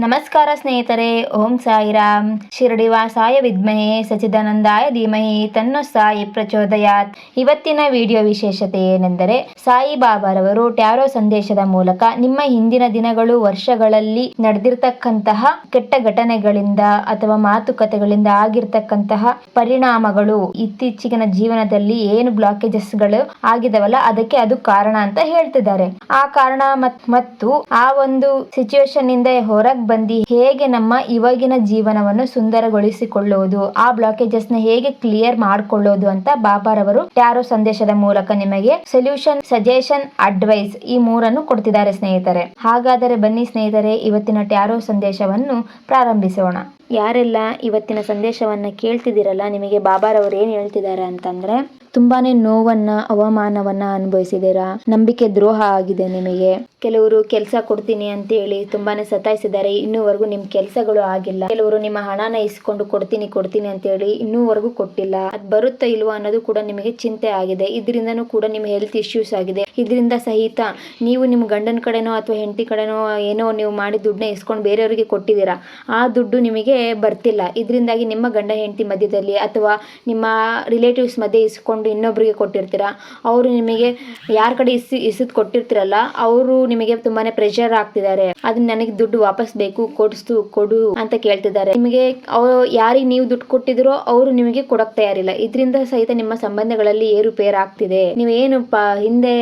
ನಮಸ್ಕಾರ ಸ್ನೇಹಿತರೆ, ಓಂ ಸಾಯಿರಾಮ್. ಶಿರಡಿವಾಸಾಯ ವಿದ್ಮಹೆ ಸಚಿದಾನಂದಾಯ ಧೀಮಹಿ ತನ್ನೋ ಸಾಯಿ ಪ್ರಚೋದಯಾತ್. ಇವತ್ತಿನ ವಿಡಿಯೋ ವಿಶೇಷತೆ ಏನೆಂದರೆ, ಸಾಯಿ ಬಾಬಾರವರು ಟ್ಯಾರೋ ಸಂದೇಶದ ಮೂಲಕ ನಿಮ್ಮ ಹಿಂದಿನ ದಿನಗಳು ವರ್ಷಗಳಲ್ಲಿ ನಡೆದಿರ್ತಕ್ಕಂತಹ ಕೆಟ್ಟ ಘಟನೆಗಳಿಂದ ಅಥವಾ ಮಾತುಕತೆಗಳಿಂದ ಆಗಿರ್ತಕ್ಕಂತಹ ಪರಿಣಾಮಗಳು ಇತ್ತೀಚಿನ ಜೀವನದಲ್ಲಿ ಏನು ಬ್ಲಾಕೇಜಸ್ಗಳು ಆಗಿದವಲ್ಲ, ಅದಕ್ಕೆ ಅದು ಕಾರಣ ಅಂತ ಹೇಳ್ತಿದ್ದಾರೆ. ಆ ಕಾರಣ ಮತ್- ಮತ್ತು ಆ ಒಂದು ಸಿಚುವೇಶನ್ ಇಂದ ಹೊರಗೆ ಬಂದು ಹೇಗೆ ನಮ್ಮ ಇವಾಗಿನ ಜೀವನವನ್ನು ಸುಂದರಗೊಳಿಸಿಕೊಳ್ಳುವುದು, ಆ ಬ್ಲಾಕೇಜಸ್ನ ಹೇಗೆ ಕ್ಲಿಯರ್ ಮಾಡ್ಕೊಳ್ಳೋದು ಅಂತ ಬಾಬಾರವರು ಟ್ಯಾರೋ ಸಂದೇಶದ ಮೂಲಕ ನಿಮಗೆ ಸೊಲ್ಯೂಷನ್ ಸಜೆಷನ್ ಅಡ್ವೈಸ್ ಈ ಮೂರನ್ನು ಕೊಡ್ತಿದ್ದಾರೆ ಸ್ನೇಹಿತರೆ. ಹಾಗಾದರೆ ಬನ್ನಿ ಸ್ನೇಹಿತರೆ, ಇವತ್ತಿನ ಟ್ಯಾರೋ ಸಂದೇಶವನ್ನು ಪ್ರಾರಂಭಿಸೋಣ. ಯಾರೆಲ್ಲ ಇವತ್ತಿನ ಸಂದೇಶವನ್ನ ಕೇಳ್ತಿದ್ದೀರಲ್ಲ, ನಿಮಗೆ ಬಾಬಾರವ್ರು ಏನ್ ಹೇಳ್ತಿದ್ದಾರೆ ಅಂತಂದ್ರೆ, ತುಂಬಾನೇ ನೋವನ್ನ, ಅವಮಾನವನ್ನ ಅನುಭವಿಸಿದ್ದೀರಾ? ನಂಬಿಕೆ ದ್ರೋಹ ಆಗಿದೆ ನಿಮಗೆ. ಕೆಲವರು ಕೆಲಸ ಕೊಡ್ತೀನಿ ಅಂತ ಹೇಳಿ ತುಂಬಾನೇ ಸತಾಯಿಸಿದ್ದಾರೆ. ಇನ್ನೂವರೆಗೂ ನಿಮ್ ಕೆಲಸಗಳು ಆಗಿಲ್ಲ. ಕೆಲವರು ನಿಮ್ಮ ಹಣನ ಇಸ್ಕೊಂಡು ಕೊಡ್ತೀನಿ ಕೊಡ್ತೀನಿ ಅಂತ ಹೇಳಿ ಇನ್ನೂವರೆಗೂ ಕೊಟ್ಟಿಲ್ಲ. ಅದ್ ಬರುತ್ತಾ ಇಲ್ವಾ ಅನ್ನೋದು ಕೂಡ ನಿಮಗೆ ಚಿಂತೆ ಆಗಿದೆ. ಇದರಿಂದನೂ ಕೂಡ ನಿಮ್ ಹೆಲ್ತ್ ಇಶ್ಯೂಸ್ ಆಗಿದೆ. ಇದರಿಂದ ಸಹಿತ ನೀವು ನಿಮ್ಮ ಗಂಡನ ಕಡೆನೋ ಅಥವಾ ಹೆಂಡತಿ ಕಡೆನೋ ಏನೋ ನೀವು ಮಾಡಿ ದುಡ್ಡನ್ನ ಇಸ್ಕೊಂಡು ಬೇರೆಯವರಿಗೆ ಕೊಟ್ಟಿದ್ದೀರಾ? ಆ ದುಡ್ಡು ನಿಮಗೆ ಬರ್ತಿಲ್ಲ. ಇದರಿಂದಾಗಿ ನಿಮ್ಮ ಗಂಡ ಹೆಂಡತಿ ಮಧ್ಯದಲ್ಲಿ ಅಥವಾ ನಿಮ್ಮ ರಿಲೇಟಿವ್ಸ್ ಮಧ್ಯೆ ಇಸ್ಕೊಂಡು ಇನ್ನೊಬ್ಬರಿಗೆ ಕೊಟ್ಟಿರ್ತೀರಾ? ಅವರು ನಿಮಗೆ ಯಾರ ಕಡೆ ಇಸಿ, ಇಸಿದ್ ಕೊಟ್ಟಿರ್ತೀರಲ್ಲ, ಅವರು ನಿಮಗೆ ತುಂಬಾನೇ ಪ್ರೆಷರ್ ಆಗ್ತಿದ್ದಾರೆ. ಅದನ್ನ ನನಗೆ ದುಡ್ಡು ವಾಪಸ್ ಬೇಕು, ಕೊಡಿಸ್ತು, ಕೊಡು ಅಂತ ಕೇಳ್ತಿದ್ದಾರೆ. ನಿಮಗೆ ಅವರು ಯಾರಿಗೆ ನೀವು ದುಡ್ಡು ಕೊಟ್ಟಿದ್ರೋ ಅವರು ನಿಮಗೆ ಕೊಡಕ್ ತಯಾರಿಲ್ಲ. ಇದರಿಂದ ಸಹಿತ ನಿಮ್ಮ ಸಂಬಂಧಗಳಲ್ಲಿ ಏರುಪೇರು ಆಗ್ತಿದೆ. ನೀವು ಏನು ಹಿಂದೆ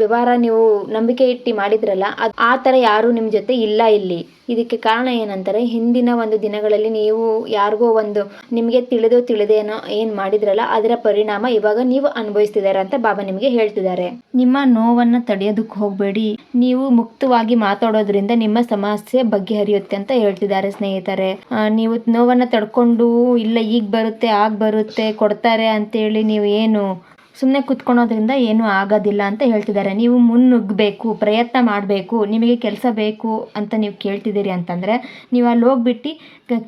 ವ್ಯವಹಾರ ನೀವು ನಂಬಿಕೆ ಇಟ್ಟು ಮಾಡಿದ್ರಲ್ಲ ಆ ತರ ಯಾರು ನಿಮ್ ಜೊತೆ ಇಲ್ಲ ಇಲ್ಲಿ. ಇದಕ್ಕೆ ಕಾರಣ ಏನಂತಾರೆ ಹಿಂದಿನ ಒಂದು ದಿನಗಳಲ್ಲಿ ನೀವು ಯಾರಿಗೋ ಒಂದು ನಿಮಗೆ ತಿಳಿದೋ ತಿಳಿದೇನೋ ಏನ್ ಮಾಡಿದ್ರಲ್ಲ, ಅದರ ಪರಿಣಾಮ ಇವಾಗ ನೀವು ಅನುಭವಿಸ್ತಿದ್ದಾರೆ ಅಂತ ಬಾಬಾ ನಿಮಗೆ ಹೇಳ್ತಿದ್ದಾರೆ. ನಿಮ್ಮ ನೋವನ್ನ ತಡೆಯೋದಕ್ಕೆ ಹೋಗಬೇಡಿ. ನೀವು ಮುಕ್ತವಾಗಿ ಮಾತಾಡೋದ್ರಿಂದ ನಿಮ್ಮ ಸಮಸ್ಯೆ ಬಗೆಹರಿಯುತ್ತೆ ಅಂತ ಹೇಳ್ತಿದ್ದಾರೆ ಸ್ನೇಹಿತರೆ. ನೀವು ನೋವನ್ನ ತಡ್ಕೊಂಡು ಇಲ್ಲ, ಈಗ ಬರುತ್ತೆ, ಆಗ ಬರುತ್ತೆ, ಕೊಡ್ತಾರೆ ಅಂತೇಳಿ ನೀವು ಏನು ಸುಮ್ಮನೆ ಕುತ್ಕೊಳೋದ್ರಿಂದ ಏನೂ ಆಗೋದಿಲ್ಲ ಅಂತ ಹೇಳ್ತಿದ್ದಾರೆ. ನೀವು ಮುನ್ನುಗ್ಗಬೇಕು, ಪ್ರಯತ್ನ ಮಾಡಬೇಕು, ನಿಮಗೆ ಕೆಲಸ ಬೇಕು ಅಂತ ನೀವು ಕೇಳ್ತಿದ್ದೀರಿ ಅಂತಂದರೆ, ನೀವು ಅಲ್ಲಿ ಹೋಗ್ಬಿಟ್ಟು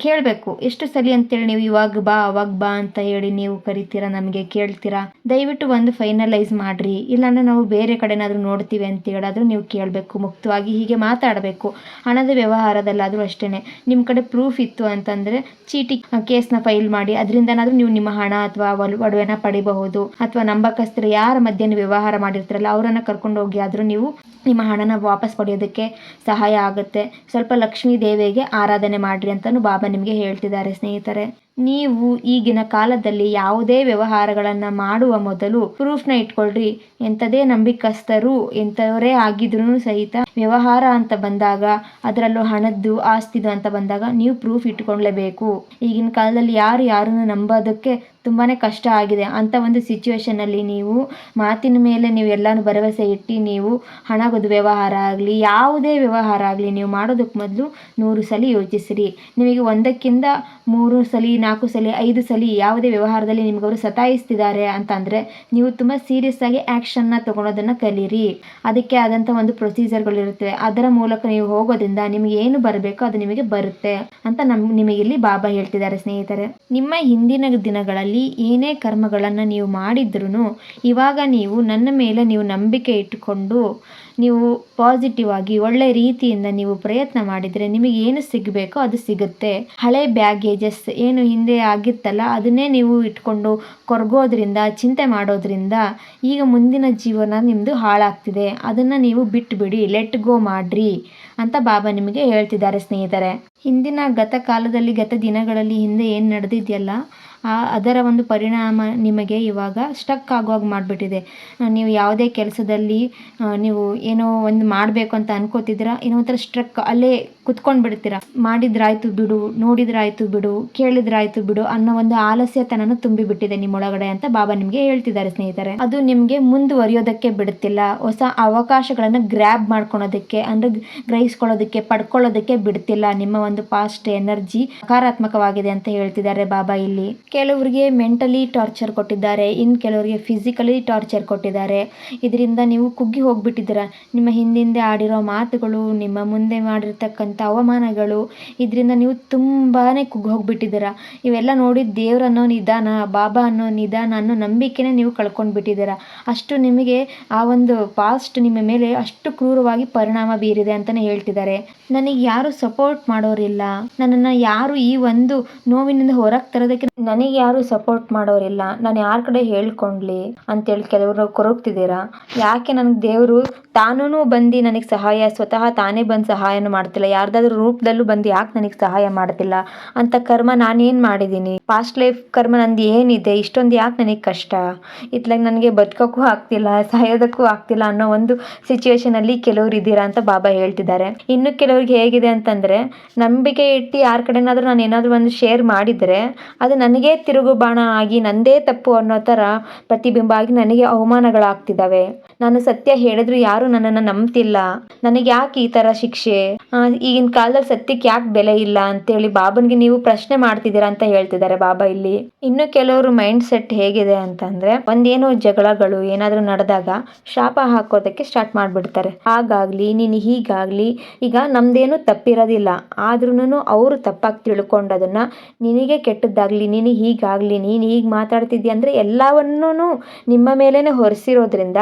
ಕೇಳಬೇಕು. ಎಷ್ಟು ಸಲ ಅಂತೇಳಿ ನೀವು ಇವಾಗ ಬಾ, ಅವಾಗ ಬಾ ಅಂತ ಹೇಳಿ ನೀವು ಕರಿತೀರಾ, ನಮಗೆ ಕೇಳ್ತೀರಾ? ದಯವಿಟ್ಟು ಒಂದು ಫೈನಲೈಸ್ ಮಾಡ್ರಿ. ಇಲ್ಲಾಂದ್ರೆ ನಾವು ಬೇರೆ ಕಡೆನಾದರೂ ನೋಡ್ತೀವಿ ಅಂತ ಹೇಳಾದರೂ ನೀವು ಕೇಳಬೇಕು, ಮುಕ್ತವಾಗಿ ಹೀಗೆ ಮಾತಾಡಬೇಕು. ಹಣದ ವ್ಯವಹಾರದಲ್ಲಾದರೂ ಅಷ್ಟೇ ನಿಮ್ಮ ಕಡೆ ಪ್ರೂಫ್ ಇತ್ತು ಅಂತಂದರೆ ಚೀಟಿ ಕೇಸ್ನ ಫೈಲ್ ಮಾಡಿ, ಅದರಿಂದನಾದರೂ ನೀವು ನಿಮ್ಮ ಹಣ ಅಥವಾ ಒಡವೆನ ಪಡಿಬಹುದು. ಅಥವಾ ನಂಬಕಸ್ಥರು ಯಾರ ಮಧ್ಯೆ ವ್ಯವಹಾರ ಮಾಡಿರ್ತಾರಲ್ಲ, ಅವರನ್ನು ಕರ್ಕೊಂಡು ಹೋಗಿ ಆದರೂ ನೀವು ನಿಮ್ಮ ಹಣನ ವಾಪಸ್ ಪಡೆಯೋದಕ್ಕೆ ಸಹಾಯ ಆಗುತ್ತೆ. ಸ್ವಲ್ಪ ಲಕ್ಷ್ಮೀ ದೇವಿಗೆ ಆರಾಧನೆ ಮಾಡ್ರಿ ಅಂತಾನು ಬಾಬಾ ನಿಮಗೆ ಹೇಳ್ತಿದ್ದಾರೆ ಸ್ನೇಹಿತರೆ. ನೀವು ಈಗಿನ ಕಾಲದಲ್ಲಿ ಯಾವುದೇ ವ್ಯವಹಾರಗಳನ್ನ ಮಾಡುವ ಮೊದಲು ಪ್ರೂಫ್ನ ಇಟ್ಕೊಳ್ರಿ. ಎಂಥದೇ ನಂಬಿಕಸ್ಥರು ಎಂಥವರೇ ಆಗಿದ್ರು ಸಹಿತ ವ್ಯವಹಾರ ಅಂತ ಬಂದಾಗ, ಅದರಲ್ಲೂ ಹಣದ್ದು, ಆಸ್ತಿದು ಅಂತ ಬಂದಾಗ ನೀವು ಪ್ರೂಫ್ ಇಟ್ಕೊಳ್ಳೇಬೇಕು ಈಗಿನ ಕಾಲದಲ್ಲಿ ಯಾರು ಯಾರನ್ನು ನಂಬೋದಕ್ಕೆ ತುಂಬಾನೇ ಕಷ್ಟ ಆಗಿದೆ. ಅಂತ ಒಂದು ಸಿಚುವೇಶನಲ್ಲಿ ನೀವು ಮಾತಿನ ಮೇಲೆ ನೀವು ಎಲ್ಲಾನು ಭರವಸೆ ಇಟ್ಟು ನೀವು ಹಣದ ವ್ಯವಹಾರ ಆಗಲಿ, ಯಾವುದೇ ವ್ಯವಹಾರ ಆಗಲಿ ನೀವು ಮಾಡೋದಕ್ಕೆ ಮೊದಲು ನೂರು ಸಲ ಯೋಚಿಸಿರಿ. ನಿಮಗೆ ಒಂದಕ್ಕಿಂತ ಮೂರು ಸಲ ನಾಲ್ಕು ಸಲ, ಐದು ಸಲ ಯಾವುದೇ ವ್ಯವಹಾರದಲ್ಲಿ ನಿಮ್ಗೆ ಅವರು ಸತಾಯಿಸ್ತಿದ್ದಾರೆ ಅಂತಂದರೆ ನೀವು ತುಂಬ ಸೀರಿಯಸ್ ಆಗಿ ಆ್ಯಕ್ಷನ್ನ ತಗೊಳೋದನ್ನು ಕಲೀರಿ. ಅದಕ್ಕೆ ಆದಂಥ ಒಂದು ಪ್ರೊಸೀಜರ್ಗಳಿರುತ್ತೆ ಅದರ ಮೂಲಕ ನೀವು ಹೋಗೋದ್ರಿಂದ ನಿಮಗೆ ಏನು ಬರಬೇಕೋ ಅದು ನಿಮಗೆ ಬರುತ್ತೆ ಅಂತ ನಮ್, ನಿಮಗೆ ಇಲ್ಲಿ ಬಾಬಾ ಹೇಳ್ತಿದ್ದಾರೆ ಸ್ನೇಹಿತರೆ. ನಿಮ್ಮ ಹಿಂದಿನ ದಿನಗಳಲ್ಲಿ ಏನೇ ಕರ್ಮಗಳನ್ನು ನೀವು ಮಾಡಿದ್ರೂ ಇವಾಗ ನೀವು ನನ್ನ ಮೇಲೆ ನೀವು ನಂಬಿಕೆ ಇಟ್ಟುಕೊಂಡು ನೀವು ಪಾಸಿಟಿವ್ ಆಗಿ ಒಳ್ಳೆ ರೀತಿಯಿಂದ ನೀವು ಪ್ರಯತ್ನ ಮಾಡಿದರೆ ನಿಮಗೆ ಏನು ಸಿಗಬೇಕೋ ಅದು ಸಿಗುತ್ತೆ. ಹಳೆ ಬ್ಯಾಗೇಜಸ್ ಏನು ಹಿಂದೆ ಆಗಿತ್ತಲ್ಲ, ಅದನ್ನೇ ನೀವು ಇಟ್ಕೊಂಡು ಕೊರಗೋದ್ರಿಂದ, ಚಿಂತೆ ಮಾಡೋದ್ರಿಂದ ಈಗ ಮುಂದಿನ ಜೀವನ ನಿಮ್ಮದು ಹಾಳಾಗ್ತಿದೆ. ಅದನ್ನು ನೀವು ಬಿಟ್ಟುಬಿಡಿ ಲೆಟ್ ಗೋ ಮಾಡ್ರಿ ಅಂತ ಬಾಬಾ ನಿಮಗೆ ಹೇಳ್ತಿದ್ದಾರೆ ಸ್ನೇಹಿತರೆ. ಹಿಂದಿನ ಗತ ಕಾಲದಲ್ಲಿ, ಗತ ದಿನಗಳಲ್ಲಿ ಹಿಂದೆ ಏನು ನಡೆದಿದೆಯಲ್ಲ ಅದರ ಒಂದು ಪರಿಣಾಮ ನಿಮಗೆ ಇವಾಗ ಸ್ಟಕ್ ಆಗುವಾಗ ಮಾಡಿಬಿಟ್ಟಿದೆ. ನೀವು ಯಾವುದೇ ಕೆಲಸದಲ್ಲಿ ನೀವು ಏನೋ ಒಂದು ಮಾಡಬೇಕು ಅಂತ ಅನ್ಕೋತಿದ್ದೀರಾ, ಏನೋ ಒಂಥರ ಸ್ಟ್ರಕ್ ಅಲ್ಲೇ ಕುತ್ಕೊಂಡು ಬಿಡ್ತೀರಾ ಮಾಡಿದ್ರಾಯ್ತು ಬಿಡು, ನೋಡಿದ್ರಾಯ್ತು ಬಿಡು, ಕೇಳಿದ್ರಾಯ್ತು ಬಿಡು ಅನ್ನೋ ಒಂದು ಆಲಸ್ಯತನನೂ ತುಂಬಿಬಿಟ್ಟಿದೆ ನಿಮ್ಮೊಳಗಡೆ ಅಂತ ಬಾಬಾ ನಿಮಗೆ ಹೇಳ್ತಿದ್ದಾರೆ ಸ್ನೇಹಿತರೆ. ಅದು ನಿಮಗೆ ಮುಂದುವರಿಯೋದಕ್ಕೆ ಬಿಡುತ್ತಿಲ್ಲ. ಹೊಸ ಅವಕಾಶಗಳನ್ನು ಗ್ರ್ಯಾಬ್ ಮಾಡ್ಕೊಳೋದಕ್ಕೆ, ಅಂದ್ರೆ ಗ್ರಹಿಸ್ಕೊಳ್ಳೋದಕ್ಕೆ, ಪಡ್ಕೊಳ್ಳೋದಕ್ಕೆ ಬಿಡ್ತಿಲ್ಲ. ನಿಮ್ಮ ಒಂದು ಪಾಸ್ಟ್ ಎನರ್ಜಿ ಸಕಾರಾತ್ಮಕವಾಗಿದೆ ಅಂತ ಹೇಳ್ತಿದ್ದಾರೆ ಬಾಬಾ ಇಲ್ಲಿ. ಕೆಲವರಿಗೆ ಮೆಂಟಲಿ ಟಾರ್ಚರ್ ಕೊಟ್ಟಿದ್ದಾರೆ ಇನ್ನು ಕೆಲವರಿಗೆ ಫಿಸಿಕಲಿ ಟಾರ್ಚರ್ ಕೊಟ್ಟಿದ್ದಾರೆ. ಇದರಿಂದ ನೀವು ಕುಗ್ಗಿ ಹೋಗ್ಬಿಟ್ಟಿದ್ದೀರಾ. ನಿಮ್ಮ ಹಿಂದಿಂದೆ ಆಡಿರೋ ಮಾತುಗಳು, ನಿಮ್ಮ ಮುಂದೆ ಮಾಡಿರ್ತಕ್ಕಂಥ ಅವಮಾನಗಳು, ಇದರಿಂದ ನೀವು ತುಂಬಾ ಕುಗ್ಗಿ ಹೋಗ್ಬಿಟ್ಟಿದ್ದೀರಾ. ಇವೆಲ್ಲ ನೋಡಿ ದೇವರನ್ನೋ ನಿಧಾನ ಬಾಬಾ ಅನ್ನೋ ನಿಧಾನ ಅನ್ನೋ ನಂಬಿಕೆನೇ ನೀವು ಕಳ್ಕೊಂಡು ಬಿಟ್ಟಿದ್ದೀರಾ ಅಷ್ಟು ನಿಮಗೆ ಆ ಒಂದು ಪಾಸ್ಟ್ ನಿಮ್ಮ ಮೇಲೆ ಅಷ್ಟು ಕ್ರೂರವಾಗಿ ಪರಿಣಾಮ ಬೀರಿದೆ ಅಂತಲೇ ಹೇಳ್ತಿದ್ದಾರೆ. ನನಗೆ ಯಾರು ಸಪೋರ್ಟ್ ಮಾಡೋರಿಲ್ಲ. ನನ್ನನ್ನು ಯಾರು ಈ ಒಂದು ನೋವಿನಿಂದ ಹೊರಗೆ ತರೋದಕ್ಕೆ ನನಗೆ ಯಾರು ಸಪೋರ್ಟ್ ಮಾಡೋರಿಲ್ಲ. ನಾನು ಯಾರ ಕಡೆ ಹೇಳ್ಕೊಂಡ್ಲಿ ಅಂತೇಳಿ ಕೆಲವರು ಕೊರಗ್ತಿದ್ದೀರಾ? ಯಾಕೆ ನನಗೆ ದೇವರು ತಾನೂ ಬಂದು ನನಗೆ ಸಹಾಯ, ಸ್ವತಃ ತಾನೇ ಬಂದು ಸಹಾಯನೂ ಮಾಡ್ತಿಲ್ಲ. ಯಾರ್ದಾದ್ರೂ ರೂಪದಲ್ಲೂ ಬಂದು ಯಾಕೆ ನನಗೆ ಸಹಾಯ ಮಾಡ್ತಿಲ್ಲ? ಅಂತ ಕರ್ಮ ನಾನೇನು ಮಾಡಿದ್ದೀನಿ? ಪಾಸ್ಟ್ ಲೈಫ್ ಕರ್ಮ ನಂದು ಏನಿದೆ? ಇಷ್ಟೊಂದು ಯಾಕೆ ನನಗೆ ಕಷ್ಟ? ಇತ್ಲಾಗ ನನಗೆ ಬದುಕೋಕ್ಕೂ ಆಗ್ತಿಲ್ಲ, ಸಾಯೋದಕ್ಕೂ ಆಗ್ತಿಲ್ಲ ಅನ್ನೋ ಒಂದು ಸಿಚುವೇಶನಲ್ಲಿ ಕೆಲವ್ರು ಇದ್ದೀರಾ ಅಂತ ಬಾಬಾ ಹೇಳ್ತಿದ್ದಾರೆ. ಇನ್ನು ಕೆಲವ್ರಿಗೆ ಹೇಗಿದೆ ಅಂತಂದರೆ, ನಂಬಿಕೆ ಇಟ್ಟು ಯಾರ ಕಡೆನಾದರೂ ನಾನು ಏನಾದರೂ ಒಂದು ಶೇರ್ ಮಾಡಿದರೆ, ಅದು ನನಗೇ ತಿರುಗು ಬಾಣ ಆಗಿ ನಂದೇ ತಪ್ಪು ಅನ್ನೋ ಥರ ಪ್ರತಿಬಿಂಬ ಆಗಿ ನನಗೆ ಅವಮಾನಗಳಾಗ್ತಿದ್ದಾವೆ. ನಾನು ಸತ್ಯ ಹೇಳಿದ್ರು ಯಾರು ನನ್ನನ್ನು ನಂಬ್ತಿಲ್ಲ. ನನಗೆ ಯಾಕೆ ಈ ಥರ ಶಿಕ್ಷೆ? ಈಗಿನ ಕಾಲದಲ್ಲಿ ಸತ್ಯಕ್ಕೆ ಯಾಕೆ ಬೆಲೆ ಇಲ್ಲ ಅಂತೇಳಿ ಬಾಬನ್ಗೆ ನೀವು ಪ್ರಶ್ನೆ ಮಾಡ್ತಿದ್ದೀರಾ ಅಂತ ಹೇಳ್ತಿದ್ದಾರೆ ಬಾಬಾ ಇಲ್ಲಿ. ಇನ್ನು ಕೆಲವರು ಮೈಂಡ್ ಸೆಟ್ ಹೇಗಿದೆ ಅಂತಂದ್ರೆ ಒಂದೇನೋ ಜಗಳಗಳು ಏನಾದರೂ ನಡೆದಾಗ ಶಾಪ ಹಾಕೋದಕ್ಕೆ ಸ್ಟಾರ್ಟ್ ಮಾಡಿಬಿಡ್ತಾರೆ. ಹಾಗಾಗ್ಲಿ, ನೀನು ಹೀಗಾಗ್ಲಿ, ಈಗ ನಮ್ದೇನು ತಪ್ಪಿರೋದಿಲ್ಲ. ಆದ್ರೂ ಅವರು ತಪ್ಪಾಗಿ ತಿಳ್ಕೊಂಡದನ್ನ ನಿನಗೆ ಕೆಟ್ಟದ್ದಾಗ್ಲಿ, ನೀನು ಹೀಗಾಗ್ಲಿ, ನೀನು ಹೀಗೆ ಮಾತಾಡ್ತಿದ್ದೀಯ ಅಂದರೆ ಎಲ್ಲವನ್ನೂ ನಿಮ್ಮ ಮೇಲೇ ಹೊರಿಸಿರೋದ್ರಿಂದ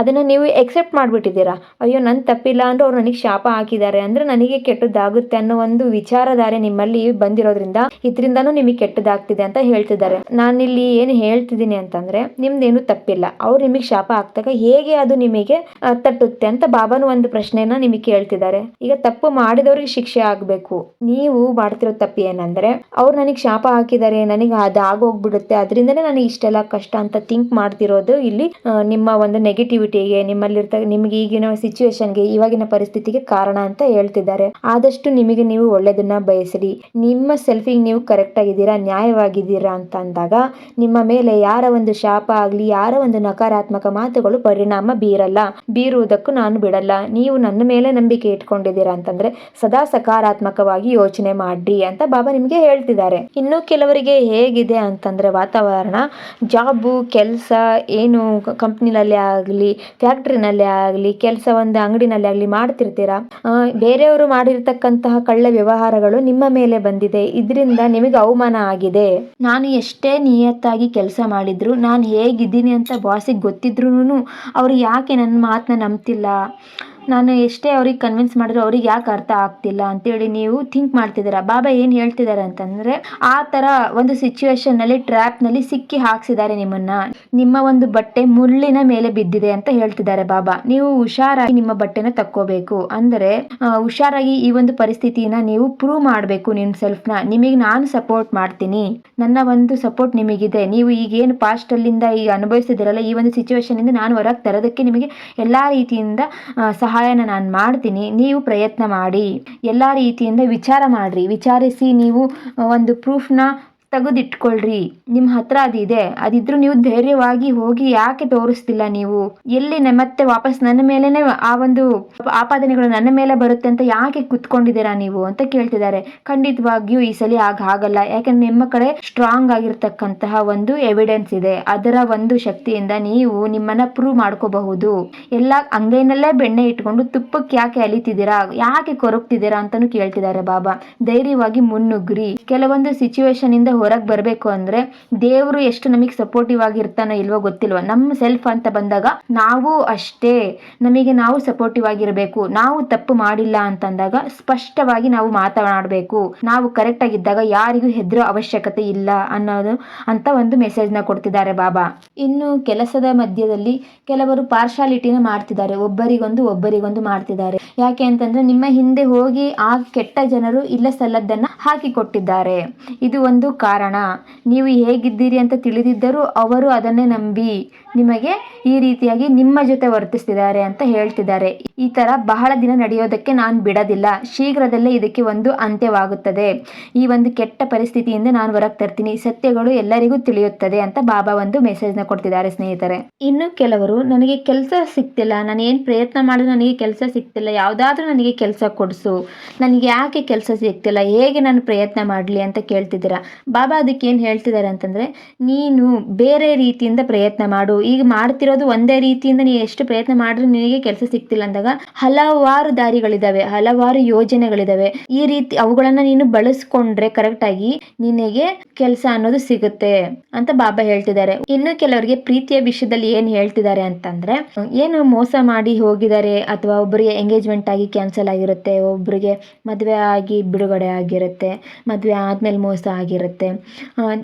ಅದನ್ನು ನೀವು ಎಕ್ಸೆಪ್ಟ್ ಮಾಡಿಬಿಟ್ಟಿದ್ದೀರಾ. ಅಯ್ಯೋ ನನ್ನ ತಪ್ಪಿಲ್ಲ ಅಂದ್ರೆ ಅವ್ರು ನನಗೆ ಶಾಪ ಹಾಕಿದ್ದಾರೆ ಅಂದರೆ ನನಗೆ ಕೆಟ್ಟದ್ದಾಗುತ್ತೆ ಅನ್ನೋ ಒಂದು ವಿಚಾರಧಾರೆ ನಿಮ್ಮಲ್ಲಿ ಬಂದಿರೋದ್ರಿಂದ ಇದರಿಂದನೂ ನಿಮಗೆ ಕೆಟ್ಟದಾಗ್ತಿದೆ ಅಂತ ಹೇಳ್ತಿದ್ದಾರೆ. ನಾನಿಲ್ಲಿ ಏನು ಹೇಳ್ತಿದ್ದೀನಿ ಅಂತಂದ್ರೆ, ನಿಮ್ದೇನು ತಪ್ಪಿಲ್ಲ. ಅವ್ರು ನಿಮಗೆ ಶಾಪ ಹಾಕ್ದಾಗ ಹೇಗೆ ಅದು ನಿಮಗೆ ತಟ್ಟುತ್ತೆ ಅಂತ ಬಾಬಾನು ಒಂದು ಪ್ರಶ್ನೆನ ನಿಮಗೆ ಕೇಳ್ತಿದ್ದಾರೆ. ಈಗ ತಪ್ಪು ಮಾಡಿದವ್ರಿಗೆ ಶಿಕ್ಷೆ ಆಗಬೇಕು. ನೀವು ಮಾಡ್ತಿರೋ ತಪ್ಪು ಏನಂದರೆ, ಅವ್ರು ನನಗೆ ಶಾಪ ಹಾಕಿದ್ದಾರೆ, ನನಗೆ ಅದು ಆಗೋಗ್ಬಿಡುತ್ತೆ. ಅದರಿಂದನೇ ನನಗೆ ಇಷ್ಟೆಲ್ಲ ಕಷ್ಟ ಅಂತ ಥಿಂಕ್ ಮಾಡ್ತಿರೋದು ಇಲ್ಲಿ. ನಿಮ್ಮ ಒಂದು ನೆಗೆಟಿವಿಟಿಗೆ ನಿಮ್ಮಲ್ಲಿರ್ತ, ನಿಮಗೆ ಈಗಿನ ಸಿಚುವೇಶನ್ಗೆ ಇವಾಗಿನ ಪರಿಸ್ಥಿತಿಗೆ ಕಾರಣ ಅಂತ ಹೇಳ್ತಿದ್ದಾರೆ. ಆದಷ್ಟು ನಿಮಗೆ ನೀವು ಒಳ್ಳೇದನ್ನ ಬಯಸಿರಿ. ನಿಮ್ಮ ಸೆಲ್ಫಿಗೆ ನೀವು ಕರೆಕ್ಟ್ ಆಗಿದ್ದೀರಾ, ನ್ಯಾಯವಾಗಿದ್ದೀರಾ ಅಂತ ಅಂದಾಗ ನಿಮ್ಮ ಮೇಲೆ ಯಾರ ಒಂದು ಶಾಪ ಆಗಲಿ, ಯಾರ ಒಂದು ನಕಾರಾತ್ಮಕ ಮಾತುಗಳು ಪರಿಣಾಮ ಬೀರಲ್ಲ. ಬೀರುವುದಕ್ಕೂ ನಾನು ಬಿಡಲ್ಲ. ನೀವು ನನ್ನ ಮೇಲೆ ನಂಬಿಕೆ ಇಟ್ಕೊಂಡಿದ್ದೀರಾ ಅಂತಂದ್ರೆ ಸದಾ ಸಕಾರಾತ್ಮಕವಾಗಿ ಯೋಚನೆ ಮಾಡ್ರಿ ಅಂತ ಬಾಬಾ ನಿಮಗೆ ಹೇಳ್ತಿದ್ದಾರೆ. ಇನ್ನು ಕೆಲವರಿಗೆ ಹೇಗಿದೆ ಅಂತಂದ್ರೆ ವಾತಾವರಣ, ಜಾಬು, ಕೆಲಸ, ಏನು ಕಂಪ್ನಿನಲ್ಲಿ ಆಗಲಿ, ಫ್ಯಾಕ್ಟ್ರಿನಲ್ಲಿ ಆಗಲಿ, ಕೆಲಸ ಒಂದು ಅಂಗಡಿನಲ್ಲಿ ಆಗಲಿ ಮಾಡ್ತಿರ್ತೀರಾ? ಬೇರೆಯವರು ಮಾಡಿರ್ತಕ್ಕಂತಹ ಕಳ್ಳ ವ್ಯವಹಾರಗಳು ನಿಮ್ಮ ಮೇಲೆ ಬಂದಿದೆ. ಇದರಿಂದ ನಿಮಗೆ ಅವಮಾನ ಆಗಿದೆ. ನಾನು ಎಷ್ಟೇ ನಿಯತ್ತಾಗಿ ಕೆಲಸ ಮಾಡಿದ್ರು, ನಾನು ಹೇಗಿದ್ದೀನಿ ಅಂತ ಬಾಸಿಗೆ ಗೊತ್ತಿದ್ರೂ ಅವರು ಯಾಕೆ ನನ್ನ ಮಾತನ್ನ ನಂಬ್ತಿಲ್ಲ? ನಾನು ಎಷ್ಟೇ ಅವ್ರಿಗೆ ಕನ್ವಿನ್ಸ್ ಮಾಡಿದ್ರು ಅವ್ರಿಗೆ ಯಾಕೆ ಅರ್ಥ ಆಗ್ತಿಲ್ಲ ಅಂತೇಳಿ ನೀವು ಥಿಂಕ್ ಮಾಡ್ತಿದ್ದೀರಾ? ಬಾಬಾ ಏನು ಹೇಳ್ತಿದ್ದಾರೆ ಅಂತಂದರೆ ಆ ಥರ ಒಂದು ಸಿಚುವೇಶನ್ನಲ್ಲಿ ಟ್ರ್ಯಾಪ್ನಲ್ಲಿ ಸಿಕ್ಕಿ ಹಾಕ್ಸಿದ್ದಾರೆ ನಿಮ್ಮನ್ನ. ನಿಮ್ಮ ಒಂದು ಬಟ್ಟೆ ಮುಳ್ಳಿನ ಮೇಲೆ ಬಿದ್ದಿದೆ ಅಂತ ಹೇಳ್ತಿದ್ದಾರೆ ಬಾಬಾ. ನೀವು ಹುಷಾರಾಗಿ ನಿಮ್ಮ ಬಟ್ಟೆನ ತಕ್ಕೋಬೇಕು. ಅಂದರೆ ಹುಷಾರಾಗಿ ಈ ಒಂದು ಪರಿಸ್ಥಿತಿನ ನೀವು ಪ್ರೂವ್ ಮಾಡಬೇಕು ನಿಮ್ಮ ಸೆಲ್ಫ್ನ ನಿಮಗೆ ನಾನು ಸಪೋರ್ಟ್ ಮಾಡ್ತೀನಿ. ನನ್ನ ಒಂದು ಸಪೋರ್ಟ್ ನಿಮಗಿದೆ. ನೀವು ಈಗೇನು ಪಾಸ್ಟಲ್ಲಿಂದ ಈಗ ಅನುಭವಿಸ್ತಿದ್ದೀರಲ್ಲ ಈ ಒಂದು ಸಿಚುವೇಶನಿಂದ ನಾನು ಹೊರಗೆ ತರೋದಕ್ಕೆ ನಿಮಗೆ ಎಲ್ಲ ರೀತಿಯಿಂದ ಆ, ಸಹಾಯನ ನಾನು ಮಾಡ್ತೀನಿ ನೀವು ಪ್ರಯತ್ನ ಮಾಡಿ. ಎಲ್ಲ ರೀತಿಯಿಂದ ವಿಚಾರ ಮಾಡಿರಿ. ವಿಚಾರಿಸಿ ನೀವು ಒಂದು ಪ್ರೂಫ್ನ ತೆಗೆದಿಟ್ಕೊಳ್ರಿ. ನಿಮ್ಮ ಹತ್ರ ಅದಿದೆ. ಅದಿದ್ರು ನೀವು ಧೈರ್ಯವಾಗಿ ಹೋಗಿ ಯಾಕೆ ತೋರಿಸ್ತಿಲ್ಲ ನೀವು? ಎಲ್ಲಿ ಮತ್ತೆ ವಾಪಸ್ ನನ್ನ ಮೇಲೇನೆ ಆ ಒಂದು ಆಪಾದನೆಗಳು ನನ್ನ ಮೇಲೆ ಬರುತ್ತೆ ಅಂತ ಯಾಕೆ ಕುತ್ಕೊಂಡಿದ್ದೀರಾ ನೀವು ಅಂತ ಕೇಳ್ತಿದ್ದಾರೆ. ಖಂಡಿತವಾಗಿಯೂ ಈ ಸಲ ಆಗ ಆಗಲ್ಲ ಯಾಕಂದ್ರೆ ನಿಮ್ಮ ಕಡೆ ಸ್ಟ್ರಾಂಗ್ ಆಗಿರ್ತಕ್ಕಂತಹ ಒಂದು ಎವಿಡೆನ್ಸ್ ಇದೆ. ಅದರ ಒಂದು ಶಕ್ತಿಯಿಂದ ನೀವು ನಿಮ್ಮನ್ನ ಪ್ರೂವ್ ಮಾಡ್ಕೋಬಹುದು. ಎಲ್ಲ ಅಂಗೈನಲ್ಲೇ ಬೆಣ್ಣೆ ಇಟ್ಕೊಂಡು ತುಪ್ಪಕ್ಕೆ ಯಾಕೆ ಅಲಿತಿದ್ದೀರಾ? ಯಾಕೆ ಕೊರಗ್ತಿದ್ದೀರಾ ಅಂತಾನು ಕೇಳ್ತಿದ್ದಾರೆ ಬಾಬಾ. ಧೈರ್ಯವಾಗಿ ಮುನ್ನುಗ್ರಿ. ಕೆಲವೊಂದು ಸಿಚುವೇಶನ್ ಇಂದ ಹೊರಗೆ ಬರಬೇಕು ಅಂದ್ರೆ ದೇವರು ಎಷ್ಟು ನಮಗೆ ಸಪೋರ್ಟಿವ್ ಆಗಿರ್ತಾನೋ ಇಲ್ವೋ ಗೊತ್ತಿಲ್ವ. ನಮ್ಮ ಸೆಲ್ಫ್ ಅಂತ ಬಂದಾಗ ನಾವು ಅಷ್ಟೇ. ನಮಗೆ ನಾವು ಸಪೋರ್ಟಿವ್ ಆಗಿರಬೇಕು. ನಾವು ತಪ್ಪು ಮಾಡಿಲ್ಲ ಅಂತಂದಾಗ ಸ್ಪಷ್ಟವಾಗಿ ನಾವು ಮಾತನಾಡಬೇಕು. ನಾವು ಕರೆಕ್ಟ್ ಆಗಿದ್ದಾಗ ಯಾರಿಗೂ ಹೆದರೋ ಅವಶ್ಯಕತೆ ಇಲ್ಲ ಅನ್ನೋದು ಅಂತ ಒಂದು ಮೆಸೇಜ್ನ ಕೊಡ್ತಿದ್ದಾರೆ ಬಾಬಾ. ಇನ್ನು ಕೆಲಸದ ಮಧ್ಯದಲ್ಲಿ ಕೆಲವರು ಪಾರ್ಶಾಲಿಟಿನ ಮಾಡ್ತಿದ್ದಾರೆ. ಒಬ್ಬರಿಗೊಂದು ಒಬ್ಬರಿಗೊಂದು ಮಾಡ್ತಿದ್ದಾರೆ. ಯಾಕೆ ಅಂತಂದ್ರೆ ನಿಮ್ಮ ಹಿಂದೆ ಹೋಗಿ ಆ ಕೆಟ್ಟ ಜನರು ಇಲ್ಲ ಸಲ್ಲದ್ದನ್ನ ಹಾಕಿಕೊಟ್ಟಿದ್ದಾರೆ. ಇದು ಒಂದು ಕಾರಣ? ನೀವು ಹೇಗಿದ್ದೀರಿ ಅಂತ ತಿಳಿದಿದ್ದರೂ ಅವರು ಅದನ್ನೇ ನಂಬಿ ನಿಮಗೆ ಈ ರೀತಿಯಾಗಿ ನಿಮ್ಮ ಜೊತೆ ವರ್ತಿಸ್ತಿದ್ದಾರೆ ಅಂತ ಹೇಳ್ತಿದ್ದಾರೆ. ಈ ತರ ಬಹಳ ದಿನ ನಡೆಯೋದಕ್ಕೆ ನಾನು ಬಿಡೋದಿಲ್ಲ. ಶೀಘ್ರದಲ್ಲೇ ಇದಕ್ಕೆ ಒಂದು ಅಂತ್ಯವಾಗುತ್ತದೆ. ಈ ಒಂದು ಕೆಟ್ಟ ಪರಿಸ್ಥಿತಿಯಿಂದ ನಾನು ಹೊರಗೆ ತರ್ತೀನಿ. ಸತ್ಯಗಳು ಎಲ್ಲರಿಗೂ ತಿಳಿಯುತ್ತದೆ ಅಂತ ಬಾಬಾ ಒಂದು ಮೆಸೇಜ್ನ ಕೊಡ್ತಿದ್ದಾರೆ ಸ್ನೇಹಿತರೆ. ಇನ್ನು ಕೆಲವರು, ನನಗೆ ಕೆಲಸ ಸಿಗ್ತಿಲ್ಲ. ನಾನು ಏನು ಪ್ರಯತ್ನ ಮಾಡಿದ್ರು ನನಗೆ ಕೆಲಸ ಸಿಗ್ತಿಲ್ಲ. ಯಾವುದಾದ್ರೂ ನನಗೆ ಕೆಲಸ ಕೊಡಿಸು. ನನಗೆ ಯಾಕೆ ಕೆಲಸ ಸಿಗ್ತಿಲ್ಲ? ಹೇಗೆ ನಾನು ಪ್ರಯತ್ನ ಮಾಡಲಿ? ಅಂತ ಕೇಳ್ತಿದ್ದೀರಾ. ಬಾಬಾ ಅದಕ್ಕೆ ಏನು ಹೇಳ್ತಿದ್ದಾರೆ ಅಂತಂದರೆ, ನೀನು ಬೇರೆ ರೀತಿಯಿಂದ ಪ್ರಯತ್ನ ಮಾಡು. ಈಗ ಮಾಡ್ತಿರೋದು ಒಂದೇ ರೀತಿಯಿಂದ ನೀ ಎಷ್ಟು ಪ್ರಯತ್ನ ಮಾಡಿದ್ರು ನಿನಗೆ ಕೆಲಸ ಸಿಗ್ತಿಲ್ಲ ಅಂದಾಗ ಹಲವಾರು ದಾರಿಗಳಿದಾವೆ, ಹಲವಾರು ಯೋಜನೆಗಳಿದಾವೆ. ಈ ರೀತಿ ಅವುಗಳನ್ನ ನೀನು ಬಳಸ್ಕೊಂಡ್ರೆ ಕರೆಕ್ಟಾಗಿ ನಿನಗೆ ಕೆಲಸ ಅನ್ನೋದು ಸಿಗುತ್ತೆ ಅಂತ ಬಾಬಾ ಹೇಳ್ತಿದ್ದಾರೆ. ಇನ್ನು ಕೆಲವರಿಗೆ ಪ್ರೀತಿಯ ವಿಷಯದಲ್ಲಿ ಏನ್ ಹೇಳ್ತಿದ್ದಾರೆ ಅಂತಂದ್ರೆ, ಏನು ಮೋಸ ಮಾಡಿ ಹೋಗಿದ್ದಾರೆ ಅಥವಾ ಒಬ್ಬರಿಗೆ ಎಂಗೇಜ್ಮೆಂಟ್ ಆಗಿ ಕ್ಯಾನ್ಸಲ್ ಆಗಿರುತ್ತೆ ಒಬ್ಬರಿಗೆ ಮದುವೆ ಆಗಿ ಬಿಡುಗಡೆ ಆಗಿರುತ್ತೆ, ಮದುವೆ ಆದ್ಮೇಲೆ ಮೋಸ ಆಗಿರುತ್ತೆ.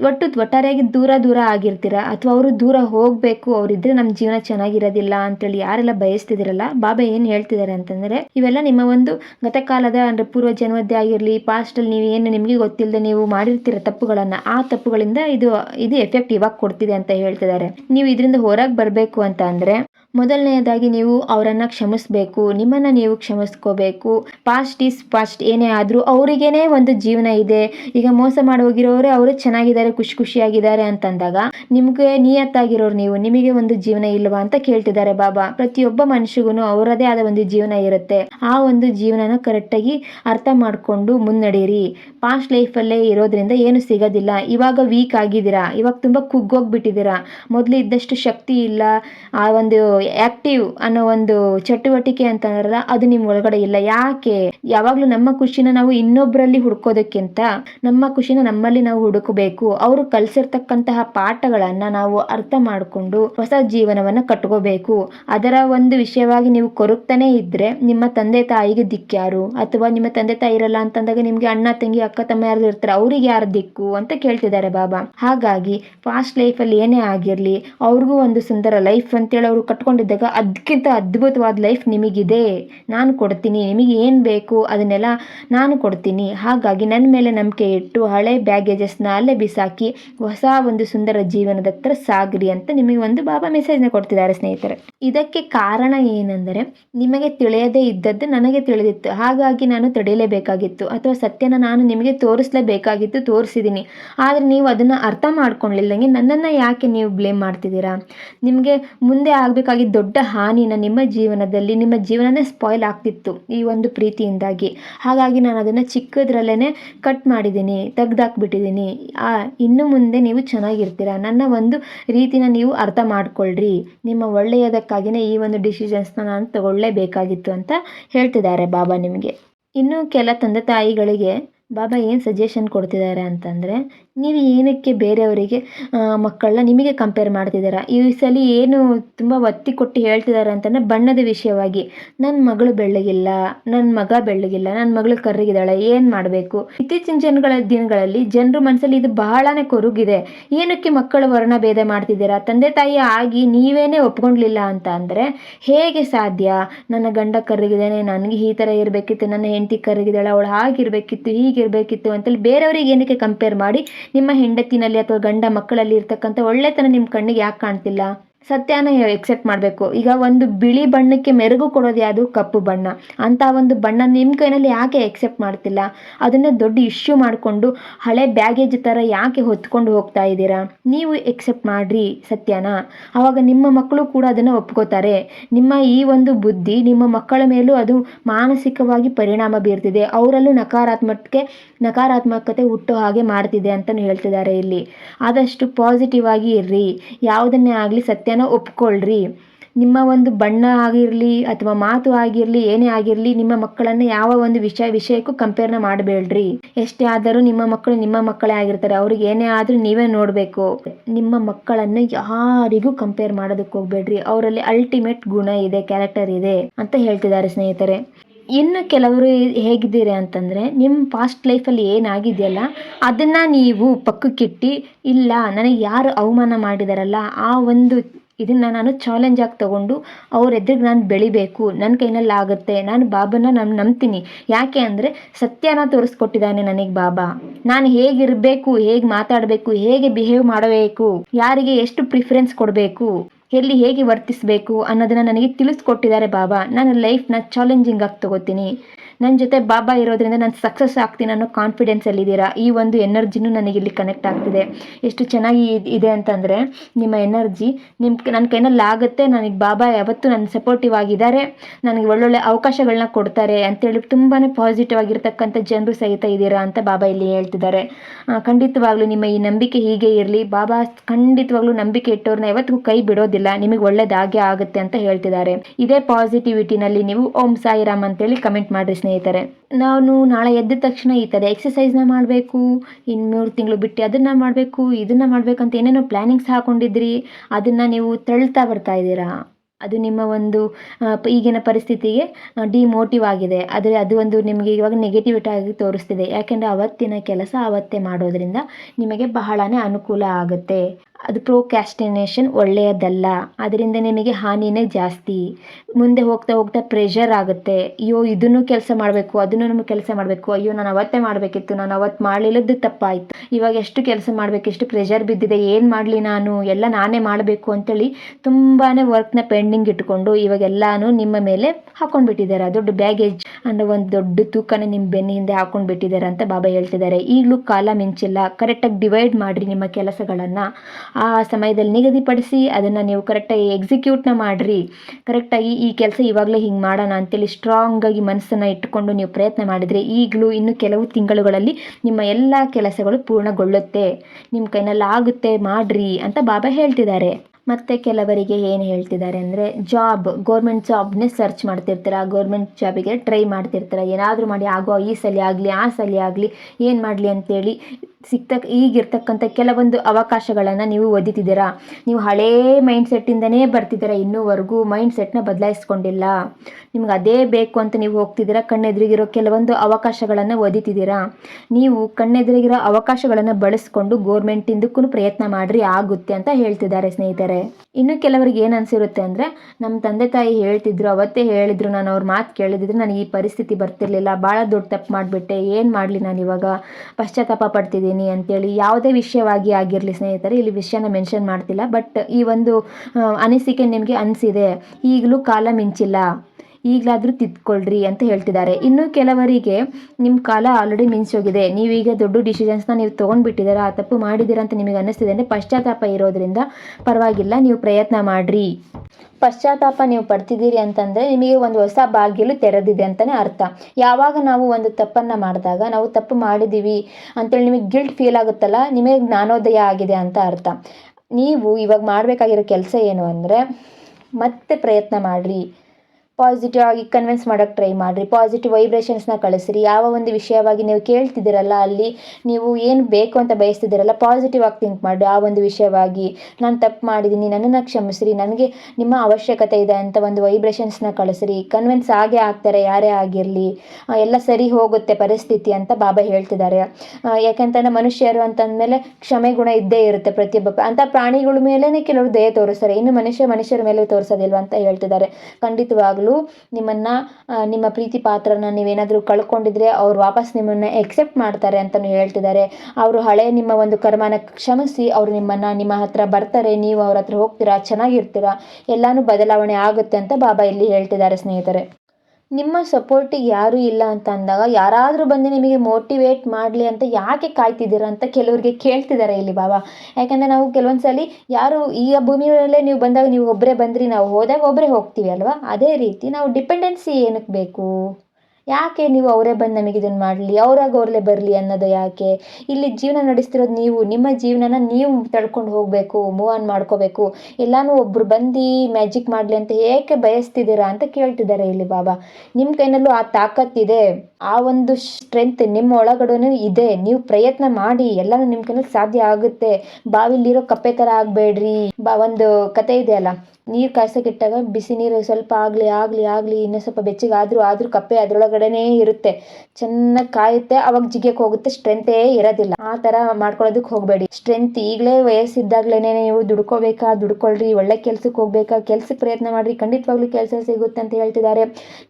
ಒಟ್ಟು ಒಟ್ಟಾರೆಯಾಗಿ ದೂರ ದೂರ ಆಗಿರ್ತೀರ ಅಥವಾ ಅವರು ದೂರ ಹೋಗಬೇಕು ಅವರಿದ್ರೆ ನಮ್ಮ ಜೀವನ ಚೆನ್ನಾಗಿರೋದಿಲ್ಲ ಅಂತೇಳಿ ಯಾರೆಲ್ಲ ಬಯಸ್ತಿದಿರಲ್ಲ, ಬಾಬಾ ಏನು ಹೇಳ್ತಿದ್ದಾರೆ ಅಂತಂದ್ರೆ, ಇವೆಲ್ಲ ನಿಮ್ಮ ಒಂದು ಗತಕಾಲದ ಅಂದ್ರೆ ಪೂರ್ವ ಜನ್ಮದ್ದೇ ಆಗಿರಲಿ ಪಾಸ್ಟಲ್ಲಿ ನೀವು ಏನು ನಿಮಗೆ ಗೊತ್ತಿಲ್ಲದೆ ನೀವು ಮಾಡಿರ್ತೀರ ತಪ್ಪುಗಳನ್ನು, ಆ ತಪ್ಪುಗಳಿಂದ ಇದು ಇದು ಎಫೆಕ್ಟ್ ಇವಾಗ ಕೊಡ್ತಿದೆ ಅಂತ ಹೇಳ್ತಿದ್ದಾರೆ ನೀವು ಇದರಿಂದ ಹೊರಗೆ ಬರಬೇಕು ಅಂತ ಅಂದರೆ ಮೊದಲನೆಯದಾಗಿ ನೀವು ಅವರನ್ನು ಕ್ಷಮಿಸಬೇಕು, ನಿಮ್ಮನ್ನ ನೀವು ಕ್ಷಮಿಸ್ಕೋಬೇಕು. ಪಾಸ್ಟ್ ಈಸ್ ಪಾಸ್ಟ್ ಏನೇ ಆದರೂ ಅವರಿಗೇನೆ ಒಂದು ಜೀವನ ಇದೆ. ಈಗ ಮೋಸ ಮಾಡಿ ಹೋಗಿರೋರೆ, ಅವರು ಚೆನ್ನಾಗಿದ್ದಾರೆ, ಖುಷಿ ಖುಷಿಯಾಗಿದ್ದಾರೆ ಅಂತಂದಾಗ ನಿಮಗೆ ನಿಯತ್ತಾಗಿರೋರು ನೀವು, ನಿಮಗೆ ಒಂದು ಜೀವನ ಇಲ್ವಾ ಅಂತ ಕೇಳ್ತಿದ್ದಾರೆ ಬಾಬಾ. ಪ್ರತಿಯೊಬ್ಬ ಮನುಷ್ಯಗೂ ಅವರದೇ ಆದ ಒಂದು ಜೀವನ ಇರುತ್ತೆ. ಆ ಒಂದು ಜೀವನನ ಕರೆಕ್ಟಾಗಿ ಅರ್ಥ ಮಾಡಿಕೊಂಡು ಮುನ್ನಡೀರಿ ಪಾಸ್ಟ್ ಲೈಫಲ್ಲೇ ಇರೋದ್ರಿಂದ ಏನು ಸಿಗೋದಿಲ್ಲ. ಇವಾಗ ವೀಕ್ ಆಗಿದ್ದೀರಾ, ಇವಾಗ ತುಂಬ ಕುಗ್ಗೋಗ್ಬಿಟ್ಟಿದ್ದೀರಾ. ಮೊದಲು ಇದ್ದಷ್ಟು ಶಕ್ತಿ ಇಲ್ಲ. ಆ ಒಂದು ಆಕ್ಟಿವ್ ಅನ್ನೋ ಒಂದು ಚಟುವಟಿಕೆ ಅಂತ ಅದು ನಿಮ್ ಒಳಗಡೆ ಇಲ್ಲ. ಯಾಕೆ? ಯಾವಾಗ್ಲೂ ನಮ್ಮ ಖುಷಿನ ನಾವು ಇನ್ನೊಬ್ಬರಲ್ಲಿ ಹುಡ್ಕೋದಕ್ಕಿಂತ ನಮ್ಮ ಖುಷಿನ ನಮ್ಮಲ್ಲಿ ನಾವು ಹುಡುಕಬೇಕು. ಅವರು ಕಲಿಸಿರ್ತಕ್ಕಂತಹ ಪಾಠಗಳನ್ನ ನಾವು ಅರ್ಥ ಮಾಡಿಕೊಂಡು ಹೊಸ ಜೀವನವನ್ನ ಕಟ್ಕೋಬೇಕು. ಅದರ ಒಂದು ವಿಷಯವಾಗಿ ನೀವು ಕೊರಗ್ತಾನೆ ಇದ್ರೆ ನಿಮ್ಮ ತಂದೆ ತಾಯಿಗೆ ದಿಕ್ಕ್ಯಾರು? ಅಥವಾ ನಿಮ್ಮ ತಂದೆ ತಾಯಿ ಇರಲ್ಲ ಅಂತಂದಾಗ ನಿಮ್ಗೆ ಅಣ್ಣ, ತಂಗಿ, ಅಕ್ಕ, ತಮ್ಮ ಯಾರು ಇರ್ತಾರೆ, ಅವ್ರಿಗೆ ಯಾರು ದಿಕ್ಕು ಅಂತ ಕೇಳ್ತಿದ್ದಾರೆ ಬಾಬಾ. ಹಾಗಾಗಿ ಫಾಸ್ಟ್ ಲೈಫಲ್ಲಿ ಏನೇ ಆಗಿರ್ಲಿ, ಅವ್ರಿಗೂ ಒಂದು ಸುಂದರ ಲೈಫ್ ಅಂತೇಳಿ ಅವರು ಕಟ್ಕೊಂಡಿದ್ದಾಗ ಅದಕ್ಕಿಂತ ಅದ್ಭುತವಾದ ಲೈಫ್ ನಿಮಗಿದೆ. ನಾನು ಕೊಡ್ತೀನಿ, ನಿಮಗೆ ಏನು ಬೇಕು ಅದನ್ನೆಲ್ಲ ನಾನು ಕೊಡ್ತೀನಿ. ಹಾಗಾಗಿ ನನ್ನ ಮೇಲೆ ನಂಬಿಕೆ ಇಟ್ಟು ಹಳೆ ಬ್ಯಾಗೇಜಸ್ನ ಅಲ್ಲೇ ಬಿಸಾಕಿ ಹೊಸ ಒಂದು ಸುಂದರ ಜೀವನದ ಹತ್ರ ಸಾಗ್ರಿ ಅಂತ ನಿಮಗೆ ಒಂದು ಬಾಬಾ ಮೆಸೇಜ್ನ ಕೊಡ್ತಿದ್ದಾರೆ ಸ್ನೇಹಿತರೆ. ಇದಕ್ಕೆ ಕಾರಣ ಏನೆಂದರೆ ನಿಮಗೆ ತಿಳಿಯದೇ ಇದ್ದದ್ದು ನನಗೆ ತಿಳಿದಿತ್ತು. ಹಾಗಾಗಿ ನಾನು ತಡೆಯಲೇಬೇಕಾಗಿತ್ತು ಅಥವಾ ಸತ್ಯನ ನಾನು ನಿಮಗೆ ತೋರಿಸಲೇಬೇಕಾಗಿತ್ತು, ತೋರಿಸಿದ್ದೀನಿ. ಆದರೆ ನೀವು ಅದನ್ನು ಅರ್ಥ ಮಾಡ್ಕೊಳ್ಳಿಲ್ಲದಂಗೆ ನನ್ನನ್ನು ಯಾಕೆ ನೀವು ಬ್ಲೇಮ್ ಮಾಡ್ತಿದ್ದೀರಾ? ನಿಮಗೆ ಮುಂದೆ ಆಗಬೇಕಾಗಿ ದೊಡ್ಡ ಹಾನಿನ ನಿಮ್ಮ ಜೀವನದಲ್ಲಿ ನಿಮ್ಮ ಜೀವನನೇ ಸ್ಪಾಯ್ಲ್ ಆಗ್ತಿತ್ತು ಈ ಒಂದು ಪ್ರೀತಿಯಿಂದಾಗಿ. ಹಾಗಾಗಿ ನಾನು ಅದನ್ನು ಚಿಕ್ಕದ್ರಲ್ಲೇ ಕಟ್ ಮಾಡಿದ್ದೀನಿ, ತೆಗ್ದಾಕ್ಬಿಟ್ಟಿದ್ದೀನಿ. ಇನ್ನು ಮುಂದೆ ನೀವು ಚೆನ್ನಾಗಿರ್ತೀರ? ನನ್ನ ಒಂದು ರೀತಿನ ನೀವು ಅರ್ಥ ಮಾಡ್ಕೊಳ್ರಿ. ನಿಮ್ಮ ಒಳ್ಳೆಯದಕ್ಕಾಗಿಯೇ ಈ ಒಂದು ಡಿಸಿಷನ್ಸ್ನ ನಾನು ತಗೊಳ್ಳೇಬೇಕಾಗಿತ್ತು ಅಂತ ಹೇಳ್ತಿದ್ದಾರೆ ಬಾಬಾ ನಿಮಗೆ. ಇನ್ನು ಕೆಲ ತಂದೆ ತಾಯಿಗಳಿಗೆ ಬಾಬಾ ಏನು ಸಜೆಷನ್ ಕೊಡ್ತಿದ್ದಾರೆ ಅಂತಂದರೆ, ನೀವು ಏನಕ್ಕೆ ಬೇರೆಯವರಿಗೆ ಮಕ್ಕಳನ್ನ ನಿಮಗೆ ಕಂಪೇರ್ ಮಾಡ್ತಿದ್ದೀರಾ? ಈ ಸಲ ಏನು ತುಂಬ ಒತ್ತಿ ಕೊಟ್ಟು ಹೇಳ್ತಿದ್ದಾರೆ ಅಂತಂದರೆ, ಬಣ್ಣದ ವಿಷಯವಾಗಿ ನನ್ನ ಮಗಳು ಬೆಳ್ಳಗಿಲ್ಲ ನನ್ನ ಮಗ ಬೆಳ್ಳಗಿಲ್ಲ ನನ್ನ ಮಗಳು ಕರ್ರಗಿದ್ದಾಳೆ, ಏನು ಮಾಡಬೇಕು? ಇತ್ತೀಚಿನ ಜನಗಳ ದಿನಗಳಲ್ಲಿ ಜನರ ಮನಸ್ಸಲ್ಲಿ ಇದು ಬಹಳನೇ ಕೊರುಗಿದೆ. ಏನಕ್ಕೆ ಮಕ್ಕಳು ವರ್ಣ ಭೇದ ಮಾಡ್ತಿದ್ದೀರಾ? ತಂದೆ ತಾಯಿ ಆಗಿ ನೀವೇನೇ ಒಪ್ಕೊಂಡ್ಲಿಲ್ಲ ಅಂತ ಹೇಗೆ ಸಾಧ್ಯ? ನನ್ನ ಗಂಡ ಕರ್ರಗಿದ್ದಾನೆ, ನನಗೆ ಈ ಥರ ಇರಬೇಕಿತ್ತು, ನನ್ನ ಹೆಂಡತಿ ಕರ್ರಗಿದ್ದಾಳೆ, ಅವಳು ಹಾಗಿರಬೇಕಿತ್ತು ಹೀಗಿರಬೇಕಿತ್ತು ಅಂತೇಳಿ ಬೇರೆಯವರಿಗೆ ಏನಕ್ಕೆ ಕಂಪೇರ್ ಮಾಡಿ ನಿಮ್ಮ ಹೆಂಡತಿನಲ್ಲಿ ಅಥವಾ ಗಂಡ ಮಕ್ಕಳಲ್ಲಿ ಇರ್ತಕ್ಕಂಥ ಒಳ್ಳೆತನ ನಿಮ್ಮ ಕಣ್ಣಿಗೆ ಯಾಕೆ ಕಾಣ್ತಿಲ್ಲ? ಸತ್ಯನ ಎಕ್ಸೆಪ್ಟ್ ಮಾಡಬೇಕು. ಈಗ ಒಂದು ಬಿಳಿ ಬಣ್ಣಕ್ಕೆ ಮೆರುಗು ಕೊಡೋದು ಯಾವುದು? ಕಪ್ಪು ಬಣ್ಣ. ಅಂತ ಒಂದು ಬಣ್ಣ ನಿಮ್ಮ ಕೈನಲ್ಲಿ ಯಾಕೆ ಎಕ್ಸೆಪ್ಟ್ ಮಾಡ್ತಿಲ್ಲ? ಅದನ್ನೇ ದೊಡ್ಡ ಇಶ್ಯೂ ಮಾಡಿಕೊಂಡು ಹಳೆ ಬ್ಯಾಗೇಜ್ ಥರ ಯಾಕೆ ಹೊತ್ಕೊಂಡು ಹೋಗ್ತಾ ಇದ್ದೀರಾ? ನೀವು ಎಕ್ಸೆಪ್ಟ್ ಮಾಡ್ರಿ ಸತ್ಯನ. ಆವಾಗ ನಿಮ್ಮ ಮಕ್ಕಳು ಕೂಡ ಅದನ್ನು ಒಪ್ಕೋತಾರೆ. ನಿಮ್ಮ ಈ ಒಂದು ಬುದ್ಧಿ ನಿಮ್ಮ ಮಕ್ಕಳ ಮೇಲೂ ಅದು ಮಾನಸಿಕವಾಗಿ ಪರಿಣಾಮ ಬೀರ್ತಿದೆ. ಅವರಲ್ಲೂ ನಕಾರಾತ್ಮಕಕ್ಕೆ ನಕಾರಾತ್ಮಕತೆ ಹುಟ್ಟೋ ಹಾಗೆ ಮಾಡ್ತಿದೆ ಅಂತಲೂ ಹೇಳ್ತಿದ್ದಾರೆ ಇಲ್ಲಿ. ಆದಷ್ಟು ಪಾಸಿಟಿವ್ ಆಗಿ ಇರ್ರಿ. ಯಾವುದನ್ನೇ ಆಗಲಿ ಸತ್ಯನ ಒಪ್ಕೊಳ್ರಿ. ನಿಮ್ಮ ಒಂದು ಬಣ್ಣ ಆಗಿರಲಿ ಅಥವಾ ಮಾತು ಆಗಿರಲಿ, ಏನೇ ಆಗಿರಲಿ, ನಿಮ್ಮ ಮಕ್ಕಳನ್ನು ಯಾವ ಒಂದು ವಿಷಯ, ವಿಷಯಕ್ಕೂ ಕಂಪೇರ್ನ ಮಾಡಬೇಡ್ರಿ. ಎಷ್ಟೇ ಆದರೂ ನಿಮ್ಮ ಮಕ್ಕಳು ನಿಮ್ಮ ಮಕ್ಕಳೇ ಆಗಿರ್ತಾರೆ. ಅವ್ರಿಗೆ ಏನೇ ಆದರೂ ನೀವೇ ನೋಡಬೇಕು. ನಿಮ್ಮ ಮಕ್ಕಳನ್ನು ಯಾರಿಗೂ ಕಂಪೇರ್ ಮಾಡೋದಕ್ಕೆ ಹೋಗ್ಬೇಡ್ರಿ. ಅವರಲ್ಲಿ ಅಲ್ಟಿಮೇಟ್ ಗುಣ ಇದೆ ಕ್ಯಾರೆಕ್ಟರ್ ಇದೆ ಅಂತ ಹೇಳ್ತಿದ್ದಾರೆ ಸ್ನೇಹಿತರೆ. ಇನ್ನು ಕೆಲವರು ಹೇಗಿದ್ದೀರಿ ಅಂತಂದರೆ, ನಿಮ್ಮ ಪಾಸ್ಟ್ ಲೈಫಲ್ಲಿ ಏನಾಗಿದೆಯಲ್ಲ, ಅದನ್ನು ನೀವು ಪಕ್ಕಕ್ಕಿಟ್ಟು, ಇಲ್ಲ, ನನಗೆ ಯಾರು ಅವಮಾನ ಮಾಡಿದಾರಲ್ಲ, ಆ ಒಂದು ಇದನ್ನು ನಾನು ಚಾಲೆಂಜ್ ಆಗಿ ತಗೊಂಡು ಅವ್ರ ಎದುರಿಗೆ ನಾನು ಬೆಳಿಬೇಕು ನನ್ನ ಕೈನಲ್ಲಿ ಆಗುತ್ತೆ, ನಾನು ಬಾಬನ ನಾನು ನಂಬ್ತೀನಿ. ಯಾಕೆ ಅಂದರೆ ಸತ್ಯನ ತೋರಿಸ್ಕೊಟ್ಟಿದ್ದಾನೆ ನನಗೆ ಬಾಬಾ. ನಾನು ಹೇಗಿರಬೇಕು, ಹೇಗೆ ಮಾತಾಡಬೇಕು, ಹೇಗೆ ಬಿಹೇವ್ ಮಾಡಬೇಕು, ಯಾರಿಗೆ ಎಷ್ಟು ಪ್ರಿಫರೆನ್ಸ್ ಕೊಡಬೇಕು, ಎಲ್ಲಿ ಹೇಗೆ ವರ್ತಿಸಬೇಕು ಅನ್ನೋದನ್ನು ನನಗೆ ತಿಳಿಸ್ಕೊಟ್ಟಿದ್ದಾರೆ ಬಾಬಾ. ನಾನು ಲೈಫ್ನ ಚಾಲೆಂಜಿಂಗ್ ಆಗಿ ತಗೋತೀನಿ. ನನ್ನ ಜೊತೆ ಬಾಬಾ ಇರೋದ್ರಿಂದ ನಾನು ಸಕ್ಸಸ್ ಆಗ್ತೀನಿ ಅನ್ನೋ ಕಾನ್ಫಿಡೆನ್ಸಲ್ಲಿದ್ದೀರಾ ಈ ಒಂದು ಎನರ್ಜಿನೂ ನನಗೆ ಇಲ್ಲಿ ಕನೆಕ್ಟ್ ಆಗ್ತಿದೆ. ಎಷ್ಟು ಚೆನ್ನಾಗಿ ಇದ್- ಅಂತಂದರೆ, ನಿಮ್ಮ ಎನರ್ಜಿ ನಿಮ್ಮ ನನ್ನ ಕೈನಲ್ಲಿ ಆಗುತ್ತೆ, ನನಗೆ ಬಾಬಾ ಯಾವತ್ತೂ ನನ್ನ ಸಪೋರ್ಟಿವ್ ಆಗಿದ್ದಾರೆ, ನನಗೆ ಒಳ್ಳೊಳ್ಳೆ ಅವಕಾಶಗಳನ್ನ ಕೊಡ್ತಾರೆ ಅಂತೇಳಿ ತುಂಬಾ ಪಾಸಿಟಿವ್ ಆಗಿರ್ತಕ್ಕಂಥ ಜನರು ಸಹಿತ ಇದ್ದೀರಾ ಅಂತ ಬಾಬಾ ಇಲ್ಲಿ ಹೇಳ್ತಿದ್ದಾರೆ. ಖಂಡಿತವಾಗ್ಲೂ ನಿಮ್ಮ ಈ ನಂಬಿಕೆ ಹೀಗೆ ಇರಲಿ. ಬಾಬಾ ಖಂಡಿತವಾಗ್ಲೂ ನಂಬಿಕೆ ಇಟ್ಟವ್ರನ್ನ ಯಾವತ್ತಿಗೂ ಕೈ ಬಿಡೋದಿಲ್ಲ. ನಿಮಗೆ ಒಳ್ಳೇದಾಗೆ ಆಗುತ್ತೆ ಅಂತ ಹೇಳ್ತಿದ್ದಾರೆ. ಇದೇ ಪಾಸಿಟಿವಿಟಿನಲ್ಲಿ ನೀವು ಓಂ ಸಾಯಿರಾಮ್ ಅಂತೇಳಿ ಕಮೆಂಟ್ ಮಾಡಿರಿ. ಸ್ನೇಹಿತರೆ, ನಾನು ನಾಳೆ ಎದ್ದ ತಕ್ಷಣ ಈ ಥರ ಎಕ್ಸಸೈಸ್ನ ಮಾಡಬೇಕು, ಇನ್ನು ಮೂರು ತಿಂಗಳು ಬಿಟ್ಟು ಅದನ್ನು ಮಾಡಬೇಕು, ಇದನ್ನು ಮಾಡಬೇಕಂತ ಏನೇನೋ ಪ್ಲ್ಯಾನಿಂಗ್ಸ್ ಹಾಕೊಂಡಿದ್ರಿ, ಅದನ್ನು ನೀವು ತಳ್ತಾ ಬರ್ತಾ ಇದ್ದೀರಾ? ಅದು ನಿಮ್ಮ ಒಂದು ಈಗಿನ ಪರಿಸ್ಥಿತಿಗೆ ಡಿಮೋಟಿವ್ ಆಗಿದೆ. ಆದರೆ ಅದು ಒಂದು ನಿಮಗೆ ಇವಾಗ ನೆಗೆಟಿವಿಟಿ ಆಗಿ ತೋರಿಸ್ತಿದೆ. ಯಾಕೆಂದರೆ ಅವತ್ತಿನ ಕೆಲಸ ಅವತ್ತೇ ಮಾಡೋದ್ರಿಂದ ನಿಮಗೆ ಬಹಳನೇ ಅನುಕೂಲ ಆಗುತ್ತೆ. ಅದು ಪ್ರೋಕ್ಯಾಸ್ಟಿನೇಷನ್ ಒಳ್ಳೆಯದಲ್ಲ. ಅದರಿಂದ ನಿಮಗೆ ಹಾನಿನೇ ಜಾಸ್ತಿ. ಮುಂದೆ ಹೋಗ್ತಾ ಹೋಗ್ತಾ ಪ್ರೆಷರ್ ಆಗುತ್ತೆ. ಅಯ್ಯೋ, ಇದನ್ನು ಕೆಲಸ ಮಾಡಬೇಕು, ಅದನ್ನು ನಮಗೆ ಕೆಲಸ ಮಾಡಬೇಕು. ಅಯ್ಯೋ, ನಾನು ಅವತ್ತೇ ಮಾಡಬೇಕಿತ್ತು, ನಾನು ಅವತ್ತು ಮಾಡಲಿಲ್ಲದ್ದು ತಪ್ಪಾಯಿತು. ಇವಾಗ ಎಷ್ಟು ಕೆಲಸ ಮಾಡಬೇಕು, ಎಷ್ಟು ಪ್ರೆಷರ್ ಬಿದ್ದಿದೆ, ಏನು ಮಾಡಲಿ ನಾನು? ಎಲ್ಲ ನಾನೇ ಮಾಡಬೇಕು ಅಂತೇಳಿ ತುಂಬಾ ವರ್ಕ್ನ ಪೆಂಡಿಂಗ್ ಇಟ್ಕೊಂಡು ಇವಾಗ ಎಲ್ಲಾನು ನಿಮ್ಮ ಮೇಲೆ ಹಾಕೊಂಡ್ಬಿಟ್ಟಿದ್ದಾರೆ. ದೊಡ್ಡ ಬ್ಯಾಗೇಜ್ ಅಂದರೆ ಒಂದು ದೊಡ್ಡ ತೂಕನ ನಿಮ್ಮ ಬೆನ್ನ ಹಾಕೊಂಡು ಬಿಟ್ಟಿದ್ದಾರೆ ಅಂತ ಬಾಬಾ ಹೇಳ್ತಿದ್ದಾರೆ. ಈಗಲೂ ಕಾಲ ಮಿಂಚಿಲ್ಲ. ಕರೆಕ್ಟಾಗಿ ಡಿವೈಡ್ ಮಾಡಿರಿ ನಿಮ್ಮ ಕೆಲಸಗಳನ್ನು. ಆ ಸಮಯದಲ್ಲಿ ನಿಗದಿಪಡಿಸಿ ಅದನ್ನು ನೀವು ಕರೆಕ್ಟಾಗಿ ಎಕ್ಸಿಕ್ಯೂಟ್ನ ಮಾಡಿರಿ. ಕರೆಕ್ಟಾಗಿ ಈ ಕೆಲಸ ಇವಾಗಲೇ ಹಿಂಗೆ ಮಾಡೋಣ ಅಂತೇಳಿ ಸ್ಟ್ರಾಂಗಾಗಿ ಮನಸ್ಸನ್ನು ಇಟ್ಟುಕೊಂಡು ನೀವು ಪ್ರಯತ್ನ ಮಾಡಿದರೆ ಈಗಲೂ ಇನ್ನು ಕೆಲವು ತಿಂಗಳುಗಳಲ್ಲಿ ನಿಮ್ಮ ಎಲ್ಲ ಕೆಲಸಗಳು ಪೂರ್ಣಗೊಳ್ಳುತ್ತೆ. ನಿಮ್ಮ ಕೈನಲ್ಲಿ ಆಗುತ್ತೆ, ಮಾಡ್ರಿ ಅಂತ ಬಾಬಾ ಹೇಳ್ತಿದ್ದಾರೆ. ಮತ್ತು ಕೆಲವರಿಗೆ ಏನು ಹೇಳ್ತಿದ್ದಾರೆ ಅಂದರೆ ಜಾಬ್ ಗೌರ್ಮೆಂಟ್ ಜಾಬ್ನೇ ಸರ್ಚ್ ಮಾಡ್ತಿರ್ತೀರ ಗೌರ್ಮೆಂಟ್ ಜಾಬಿಗೆ ಟ್ರೈ ಮಾಡ್ತಿರ್ತಾರೆ, ಏನಾದರೂ ಮಾಡಿ ಆಗೋ ಈ ಸಲ ಆಗಲಿ, ಆ ಸಲ ಆಗಲಿ, ಏನು ಮಾಡಲಿ ಅಂತೇಳಿ ಸಿಗ್ತಕ್ಕ ಈಗಿರ್ತಕ್ಕಂಥ ಕೆಲವೊಂದು ಅವಕಾಶಗಳನ್ನು ನೀವು ಒದಿತಿದ್ದೀರಾ? ನೀವು ಹಳೇ ಮೈಂಡ್ ಸೆಟ್ಟಿಂದನೇ ಬರ್ತಿದ್ದೀರಾ, ಇನ್ನೂವರೆಗೂ ಮೈಂಡ್ ಸೆಟ್ನ ಬದಲಾಯಿಸ್ಕೊಂಡಿಲ್ಲ. ನಿಮ್ಗೆ ಅದೇ ಬೇಕು ಅಂತ ನೀವು ಹೋಗ್ತಿದ್ದೀರಾ, ಕಣ್ಣೆದುರಿಗಿರೋ ಕೆಲವೊಂದು ಅವಕಾಶಗಳನ್ನು ಒದಿತಿದ್ದೀರಾ? ನೀವು ಕಣ್ಣೆದುರಿಗಿರೋ ಅವಕಾಶಗಳನ್ನು ಬಳಸ್ಕೊಂಡು ಗೋರ್ಮೆಂಟಿಂದಕ್ಕೂ ಪ್ರಯತ್ನ ಮಾಡಿರಿ, ಆಗುತ್ತೆ ಅಂತ ಹೇಳ್ತಿದ್ದಾರೆ ಸ್ನೇಹಿತರೆ. ಇನ್ನು ಕೆಲವರಿಗೆ ಏನು ಅನಿಸಿರುತ್ತೆ ಅಂದರೆ ನಮ್ಮ ತಂದೆ ತಾಯಿ ಹೇಳ್ತಿದ್ರು, ಅವತ್ತೇ ಹೇಳಿದ್ರು, ನಾನು ಅವ್ರ ಮಾತು ಕೇಳಿದಿದ್ರೆ ನನಗೆ ಈ ಪರಿಸ್ಥಿತಿ ಬರ್ತಿರ್ಲಿಲ್ಲ ಭಾಳ ದೊಡ್ಡ ತಪ್ಪು ಮಾಡಿಬಿಟ್ಟೆ, ಏನು ಮಾಡಲಿ ನಾನು ಇವಾಗ? ಪಶ್ಚಾತ್ತಾಪ ಪಡ್ತಿದ್ದೀನಿ ಅಂತೇಳಿ ಯಾವುದೇ ವಿಷಯವಾಗಿ ಆಗಿರಲಿ ಸ್ನೇಹಿತರೆ, ಇಲ್ಲಿ ವಿಷಯನ ಮೆನ್ಷನ್ ಮಾಡ್ತಿಲ್ಲ, ಬಟ್ ಈ ಒಂದು, ಅನಿಸಿಕೆ ನಿಮಗೆ ಅನಿಸಿದೆ. ಈಗಲೂ ಕಾಲ ಮಿಂಚಿಲ್ಲ. ಈಗಲಾದರೂ ತಿದ್ಕೊಳ್ರಿ ಅಂತ ಹೇಳ್ತಿದ್ದಾರೆ. ಇನ್ನು ಕೆಲವರಿಗೆ ನಿಮ್ಮ ಕಾಲ ಆಲ್ರೆಡಿ ಮಿಂಚೋಗಿದೆ. ನೀವೀಗ ದೊಡ್ಡ ಡಿಸಿಷನ್ಸ್ನ ನೀವು ತೊಗೊಂಡ್ಬಿಟ್ಟಿದ್ದೀರಾ, ಆ ತಪ್ಪು ಮಾಡಿದ್ದೀರಾ ಅಂತ ನಿಮಗೆ ಅನ್ನಿಸ್ತಿದೆ ಅಂದರೆ ಪಶ್ಚಾತ್ತಾಪ ಇರೋದರಿಂದ ಪರವಾಗಿಲ್ಲ, ನೀವು ಪ್ರಯತ್ನ ಮಾಡಿರಿ. ಪಶ್ಚಾತ್ತಾಪ ನೀವು ಪಡ್ತಿದ್ದೀರಿ ಅಂತಂದರೆ ನಿಮಗೆ ಒಂದು ಹೊಸ ಬಾಗಿಲು ತೆರೆದಿದೆ ಅಂತಲೇ ಅರ್ಥ. ಯಾವಾಗ ನಾವು ಒಂದು ತಪ್ಪನ್ನು ಮಾಡಿದಾಗ, ನಾವು ತಪ್ಪು ಮಾಡಿದ್ದೀವಿ ಅಂತೇಳಿ ನಿಮಗೆ ಗಿಲ್ಟ್ ಫೀಲ್ ಆಗುತ್ತಲ್ಲ, ನಿಮಗೆ ಜ್ಞಾನೋದಯ ಆಗಿದೆ ಅಂತ ಅರ್ಥ. ನೀವು ಇವಾಗ ಮಾಡಬೇಕಾಗಿರೋ ಕೆಲಸ ಏನು ಅಂದರೆ ಮತ್ತೆ ಪ್ರಯತ್ನ ಮಾಡಿರಿ. ಪಾಸಿಟಿವ್ ಆಗಿ ಕನ್ವಿನ್ಸ್ ಮಾಡೋಕ್ಕೆ ಟ್ರೈ ಮಾಡಿರಿ. ಪಾಸಿಟಿವ್ ವೈಬ್ರೇಷನ್ಸ್ನ ಕಳಿಸ್ರಿ. ಯಾವ ಒಂದು ವಿಷಯವಾಗಿ ನೀವು ಕೇಳ್ತಿದ್ದೀರಲ್ಲ, ಅಲ್ಲಿ ನೀವು ಏನು ಬೇಕು ಅಂತ ಬಯಸ್ತಿದ್ದೀರಲ್ಲ ಪಾಸಿಟಿವ್ ಆಗಿ ಥಿಂಕ್ ಮಾಡಿರಿ. ಆ ಒಂದು ವಿಷಯವಾಗಿ ನಾನು ತಪ್ಪು ಮಾಡಿದ್ದೀನಿ, ನನ್ನನ್ನು ಕ್ಷಮಿಸ್ರಿ, ನನಗೆ ನಿಮ್ಮ ಅವಶ್ಯಕತೆ ಇದೆ ಅಂತ ಒಂದು ವೈಬ್ರೇಷನ್ಸ್ನ ಕಳಿಸ್ರಿ. ಕನ್ವಿನ್ಸ್ ಆಗೇ ಆಗ್ತಾರೆ, ಯಾರೇ ಆಗಿರಲಿ. ಎಲ್ಲ ಸರಿ ಹೋಗುತ್ತೆ ಪರಿಸ್ಥಿತಿ ಅಂತ ಬಾಬಾ ಹೇಳ್ತಿದ್ದಾರೆ. ಯಾಕೆಂತಂದ್ರೆ ಮನುಷ್ಯರು ಅಂತಂದಮೇಲೆ ಕ್ಷಮೆ ಗುಣ ಇದ್ದೇ ಇರುತ್ತೆ ಪ್ರತಿಯೊಬ್ಬ ಅಂಥ ಪ್ರಾಣಿಗಳ ಮೇಲೇ ಕೆಲವರು ದಯೆ ತೋರಿಸ್ತಾರೆ. ಇನ್ನು ಮನುಷ್ಯ ಮನುಷ್ಯರ ಮೇಲೆ ತೋರಿಸೋದಿಲ್ವ ಅಂತ ಹೇಳ್ತಿದ್ದಾರೆ. ಖಂಡಿತವಾಗ್ಲೂ ನಿಮ್ಮನ್ನ ಆ, ನಿಮ್ಮ ಪ್ರೀತಿ ಪಾತ್ರನ ನೀವೇನಾದರೂ ಕಳ್ಕೊಂಡಿದ್ರೆ ಅವ್ರು ವಾಪಸ್ ನಿಮ್ಮನ್ನ ಎಕ್ಸೆಪ್ಟ್ ಮಾಡ್ತಾರೆ ಅಂತಲೂ ಹೇಳ್ತಿದ್ದಾರೆ. ಅವರು ಹಳೆ ನಿಮ್ಮ ಒಂದು ಕರ್ಮನ ಕ್ಷಮಿಸಿ ಅವರು ನಿಮ್ಮನ್ನ ನಿಮ್ಮ ಹತ್ರ ಬರ್ತಾರೆ ನೀವು ಅವ್ರ ಹತ್ರ ಹೋಗ್ತೀರಾ ಚೆನ್ನಾಗಿರ್ತೀರಾ ಎಲ್ಲಾನು ಬದಲಾವಣೆ ಆಗುತ್ತೆ ಅಂತ ಬಾಬಾ ಇಲ್ಲಿ ಹೇಳ್ತಿದ್ದಾರೆ ಸ್ನೇಹಿತರೆ. ನಿಮ್ಮ ಸಪೋರ್ಟಿಗೆ ಯಾರೂ ಇಲ್ಲ ಅಂತ ಅಂದಾಗ ಯಾರಾದರೂ ಬಂದು ನಿಮಗೆ ಮೋಟಿವೇಟ್ ಮಾಡಲಿ ಅಂತ ಯಾಕೆ ಕಾಯ್ತಿದ್ದೀರಾ ಅಂತ ಕೆಲವರಿಗೆ ಕೇಳ್ತಿದ್ದಾರೆ ಇಲ್ಲಿ ಬಾಬಾ. ಯಾಕಂದರೆ ನಾವು ಕೆಲವೊಂದು ಸಲ ಯಾರು ಈ ಭೂಮಿ ನೀವು ಬಂದಾಗ ನೀವು ಒಬ್ಬರೇ ಬಂದ್ರಿ, ನಾವು ಹೋದಾಗ ಒಬ್ಬರೇ ಹೋಗ್ತೀವಿ ಅಲ್ವಾ? ಅದೇ ರೀತಿ ನಾವು ಡಿಪೆಂಡೆನ್ಸಿ ಏನಕ್ಕೆ ಬೇಕು? ಯಾಕೆ ನೀವು ಅವರೇ ಬಂದು ನಮಗೆ ಇದನ್ನು ಮಾಡಲಿ? ಅವ್ರಾಗ ಅವ್ರಲ್ಲೇ ಬರಲಿ ಅನ್ನೋದು ಯಾಕೆ? ಇಲ್ಲಿ ಜೀವನ ನಡೆಸ್ತಿರೋದು ನೀವು, ನಿಮ್ಮ ಜೀವನನ ನೀವು ತಡ್ಕೊಂಡು ಹೋಗಬೇಕು ಮೂವ್ ಆನ್ ಮಾಡ್ಕೋಬೇಕು. ಎಲ್ಲಾನು ಒಬ್ರು ಬಂದು ಮ್ಯಾಜಿಕ್ ಮಾಡಲಿ ಅಂತ ಏಕೆ ಬಯಸ್ತಿದ್ದೀರಾ ಅಂತ ಕೇಳ್ತಿದ್ದಾರೆ ಇಲ್ಲಿ ಬಾಬಾ. ನಿಮ್ಮ ಕೈನಲ್ಲೂ ಆ ತಾಕತ್ತಿದೆ ಆ ಒಂದು ಸ್ಟ್ರೆಂತ್ ನಿಮ್ಮ ಒಳಗಡೆನೂ ಇದೆ. ನೀವು ಪ್ರಯತ್ನ ಮಾಡಿ, ಎಲ್ಲನೂ ನಿಮ್ಮ ಕೈನಲ್ಲಿ ಸಾಧ್ಯ ಆಗುತ್ತೆ. ಬಾವಿಲಿರೋ ಕಪ್ಪೆ ಥರ ಆಗಬೇಡ್ರಿ. ಬಾ, ಒಂದು ಕತೆ ಇದೆ ಅಲ್ಲ. ನೀರು ಕಾಯ್ಸೋಕ್ಕಿಟ್ಟಾಗ ಬಿಸಿ ನೀರು ಸ್ವಲ್ಪ ಆಗಲಿ ಆಗಲಿ ಆಗಲಿ, ಇನ್ನೂ ಸ್ವಲ್ಪ ಬೆಚ್ಚಗೆ ಆದರೂ ಆದರೂ ಕಪ್ಪೆ ಅದರೊಳಗಡೆನೇ ಇರುತ್ತೆ. ಚೆನ್ನಾಗಿ ಕಾಯುತ್ತೆ, ಅವಾಗ ಜಿಗ್ಯಕ್ಕೆ ಹೋಗುತ್ತೆ ಸ್ಟ್ರೆಂತೇ ಇರೋದಿಲ್ಲ. ಆ ಥರ ಮಾಡ್ಕೊಳ್ಳೋದಕ್ಕೆ ಹೋಗಬೇಡಿ. ಸ್ಟ್ರೆಂತ್ ಈಗಲೇ ವಯಸ್ಸಿದ್ದಾಗಲೇ ನೀವು ದುಡ್ಕೋಬೇಕಾ, ದುಡ್ಕೊಳ್ರಿ, ಒಳ್ಳೆ ಕೆಲ್ಸಕ್ಕೆ ಹೋಗ್ಬೇಕಾ, ಕೆಲ್ಸಕ್ಕೆ ಪ್ರಯತ್ನ ಮಾಡಿರಿ, ಖಂಡಿತವಾಗ್ಲೂ ಕೆಲಸ ಸಿಗುತ್ತೆ ಅಂತ ಹೇಳ್ತಿದ್ದಾರೆ.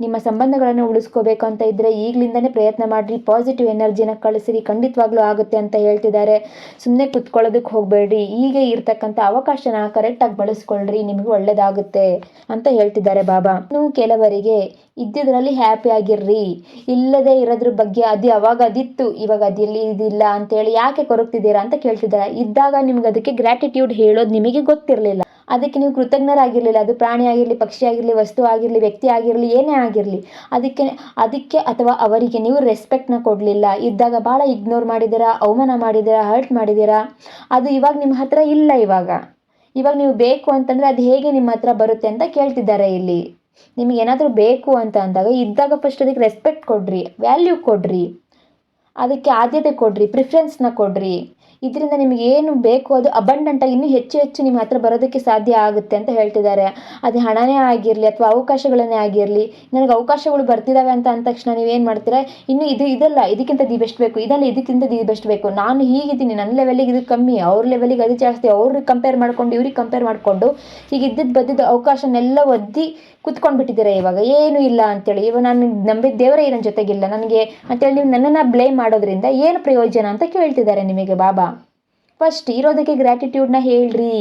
ನಿಮ್ಮ ಸಂಬಂಧಗಳನ್ನು ಉಳಿಸ್ಕೋಬೇಕು ಅಂತ ಇದ್ದರೆ ಈಗಲಿಂದನೇ ಪ್ರಯತ್ನ ಮಾಡಿರಿ ಪಾಸಿಟಿವ್ ಎನರ್ಜಿನ ಕಳಿಸಿರಿ, ಖಂಡಿತವಾಗ್ಲೂ ಆಗುತ್ತೆ ಅಂತ ಹೇಳ್ತಿದ್ದಾರೆ. ಸುಮ್ಮನೆ ಕುತ್ಕೊಳ್ಳೋದಕ್ಕೆ ಹೋಗಬೇಡಿ ಈಗ ಇರ್ತಕ್ಕಂಥ ಅವಕಾಶನ ಕರೆಕ್ಟಾಗಿ ಬಳಸ್ಕೊಳ್ರಿ, ನಿಮಗೆ ಒಳ್ಳೇದಾಗುತ್ತೆ ಅಂತ ಹೇಳ್ತಿದ್ದಾರೆ ಬಾಬಾ. ಇನ್ನು ಕೆಲವರಿಗೆ ಇದ್ದಿದ್ರಲ್ಲಿ ಹ್ಯಾಪಿ ಆಗಿರ್ರಿ. ಇಲ್ಲದೆ ಇರೋದ್ರ ಬಗ್ಗೆ ಅದು ಅವಾಗ ಅದಿತ್ತು, ಇವಾಗ ಅದಿಲ್ಲಿ ಇದಿಲ್ಲ ಅಂತೇಳಿ ಯಾಕೆ ಕೊರಗ್ತಿದ್ದೀರಾ ಅಂತ ಕೇಳ್ತಿದ್ದಾರೆ. ಇದ್ದಾಗ ನಿಮ್ಗೆ ಅದಕ್ಕೆ ಗ್ರ್ಯಾಟಿಟ್ಯೂಡ್ ಹೇಳೋದು ನಿಮಗೆ ಗೊತ್ತಿರಲಿಲ್ಲ. ಅದಕ್ಕೆ ನೀವು ಕೃತಜ್ಞರಾಗಿರಲಿಲ್ಲ. ಅದು ಪ್ರಾಣಿ ಆಗಿರಲಿ, ಪಕ್ಷಿ ಆಗಿರಲಿ, ವಸ್ತು ಆಗಿರಲಿ, ವ್ಯಕ್ತಿ ಆಗಿರಲಿ, ಏನೇ ಆಗಿರಲಿ. ಅದಕ್ಕೆ ಅದಕ್ಕೆ ಅಥವಾ ಅವರಿಗೆ ನೀವು ರೆಸ್ಪೆಕ್ಟ್ನ ಕೊಡಲಿಲ್ಲ. ಇದ್ದಾಗ ಭಾಳ ಇಗ್ನೋರ್ ಮಾಡಿದ್ದೀರಾ, ಅವಮಾನ ಮಾಡಿದ್ದೀರಾ ಹರ್ಟ್ ಮಾಡಿದ್ದೀರಾ. ಅದು ಇವಾಗ ನಿಮ್ಮ ಹತ್ರ ಇಲ್ಲ ಇವಾಗ. ಇವಾಗ ನೀವು ಬೇಕು ಅಂತಂದರೆ ಅದು ಹೇಗೆ ನಿಮ್ಮ ಹತ್ರ ಬರುತ್ತೆ ಅಂತ ಕೇಳ್ತಿದ್ದಾರೆ ಇಲ್ಲಿ. ನಿಮಗೆ ಏನಾದರೂ ಬೇಕು ಅಂತ ಅಂದಾಗ ಇದ್ದಾಗ ಫಸ್ಟ್ ಅದಕ್ಕೆ ರೆಸ್ಪೆಕ್ಟ್ ಕೊಡ್ರಿ ವ್ಯಾಲ್ಯೂ ಕೊಡ್ರಿ. ಅದಕ್ಕೆ ಆದ್ಯತೆ ಕೊಡ್ರಿ ಪ್ರಿಫರೆನ್ಸ್ನ ಕೊಡ್ರಿ. ಇದರಿಂದ ನಿಮಗೆ ಏನು ಬೇಕು ಅದು ಅಬಂಡೆಂಟಾಗಿ ಇನ್ನೂ ಹೆಚ್ಚು ಹೆಚ್ಚು ನಿಮ್ಮ ಹತ್ರ ಬರೋದಕ್ಕೆ ಸಾಧ್ಯ ಆಗುತ್ತೆ ಅಂತ ಹೇಳ್ತಿದ್ದಾರೆ. ಅದು ಹಣನೇ ಆಗಿರಲಿ ಅಥವಾ ಅವಕಾಶಗಳನ್ನೇ ಆಗಿರಲಿ, ನನಗೆ ಅವಕಾಶಗಳು ಬರ್ತಿದ್ದಾವೆ ಅಂತ ಅಂದ ತಕ್ಷಣ ನೀವೇನು ಮಾಡ್ತೀರಾ? ಇನ್ನು ಇದು ಇದಲ್ಲ, ಇದಕ್ಕಿಂತ ದಿ ಬೆಸ್ಟ್ ಬೇಕು, ಇದಲ್ಲ, ಇದಕ್ಕಿಂತ ದಿ ಬೆಸ್ಟ್ ಬೇಕು. ನಾನು ಹೀಗಿದ್ದೀನಿ, ನನ್ನ ಲೆವೆಲಿಗೆ ಇದು ಕಮ್ಮಿ, ಅವ್ರ ಲೆವೆಲಿಗೆ ಅದು ಜಾಸ್ತಿ ಅವ್ರಿಗೆ ಕಂಪೇರ್ ಮಾಡ್ಕೊಂಡು, ಇವ್ರಿಗೆ ಕಂಪೇರ್ ಮಾಡಿಕೊಂಡು ಈಗ ಇದ್ದಿದ್ದು ಬದ್ದಿದ್ದ ಅವಕಾಶನೆಲ್ಲ ಒದ್ದಿ ಕುತ್ಕೊಂಡ್ಬಿಟ್ಟಿದ್ದೀರಾ ಇವಾಗ? ಏನು ಇಲ್ಲ ಅಂತೇಳಿ. ಇವಾಗ ನಾನು ನಂಬಿದ ದೇವರೇ ನನ್ನ ಜೊತೆಗಿಲ್ಲ. ನನಗೆ ಅಂತೇಳಿ ನೀವು ನನ್ನನ್ನು ಬ್ಲೇಮ್ ಮಾಡೋದ್ರಿಂದ ಏನು ಪ್ರಯೋಜನ ಅಂತ ಕೇಳ್ತಿದ್ದಾರೆ ನಿಮಗೆ ಬಾಬಾ? ಫಸ್ಟ್ ಇರೋದಕ್ಕೆ ಗ್ರ್ಯಾಟಿಟ್ಯೂಡ್ನ ಹೇಳ್ರಿ.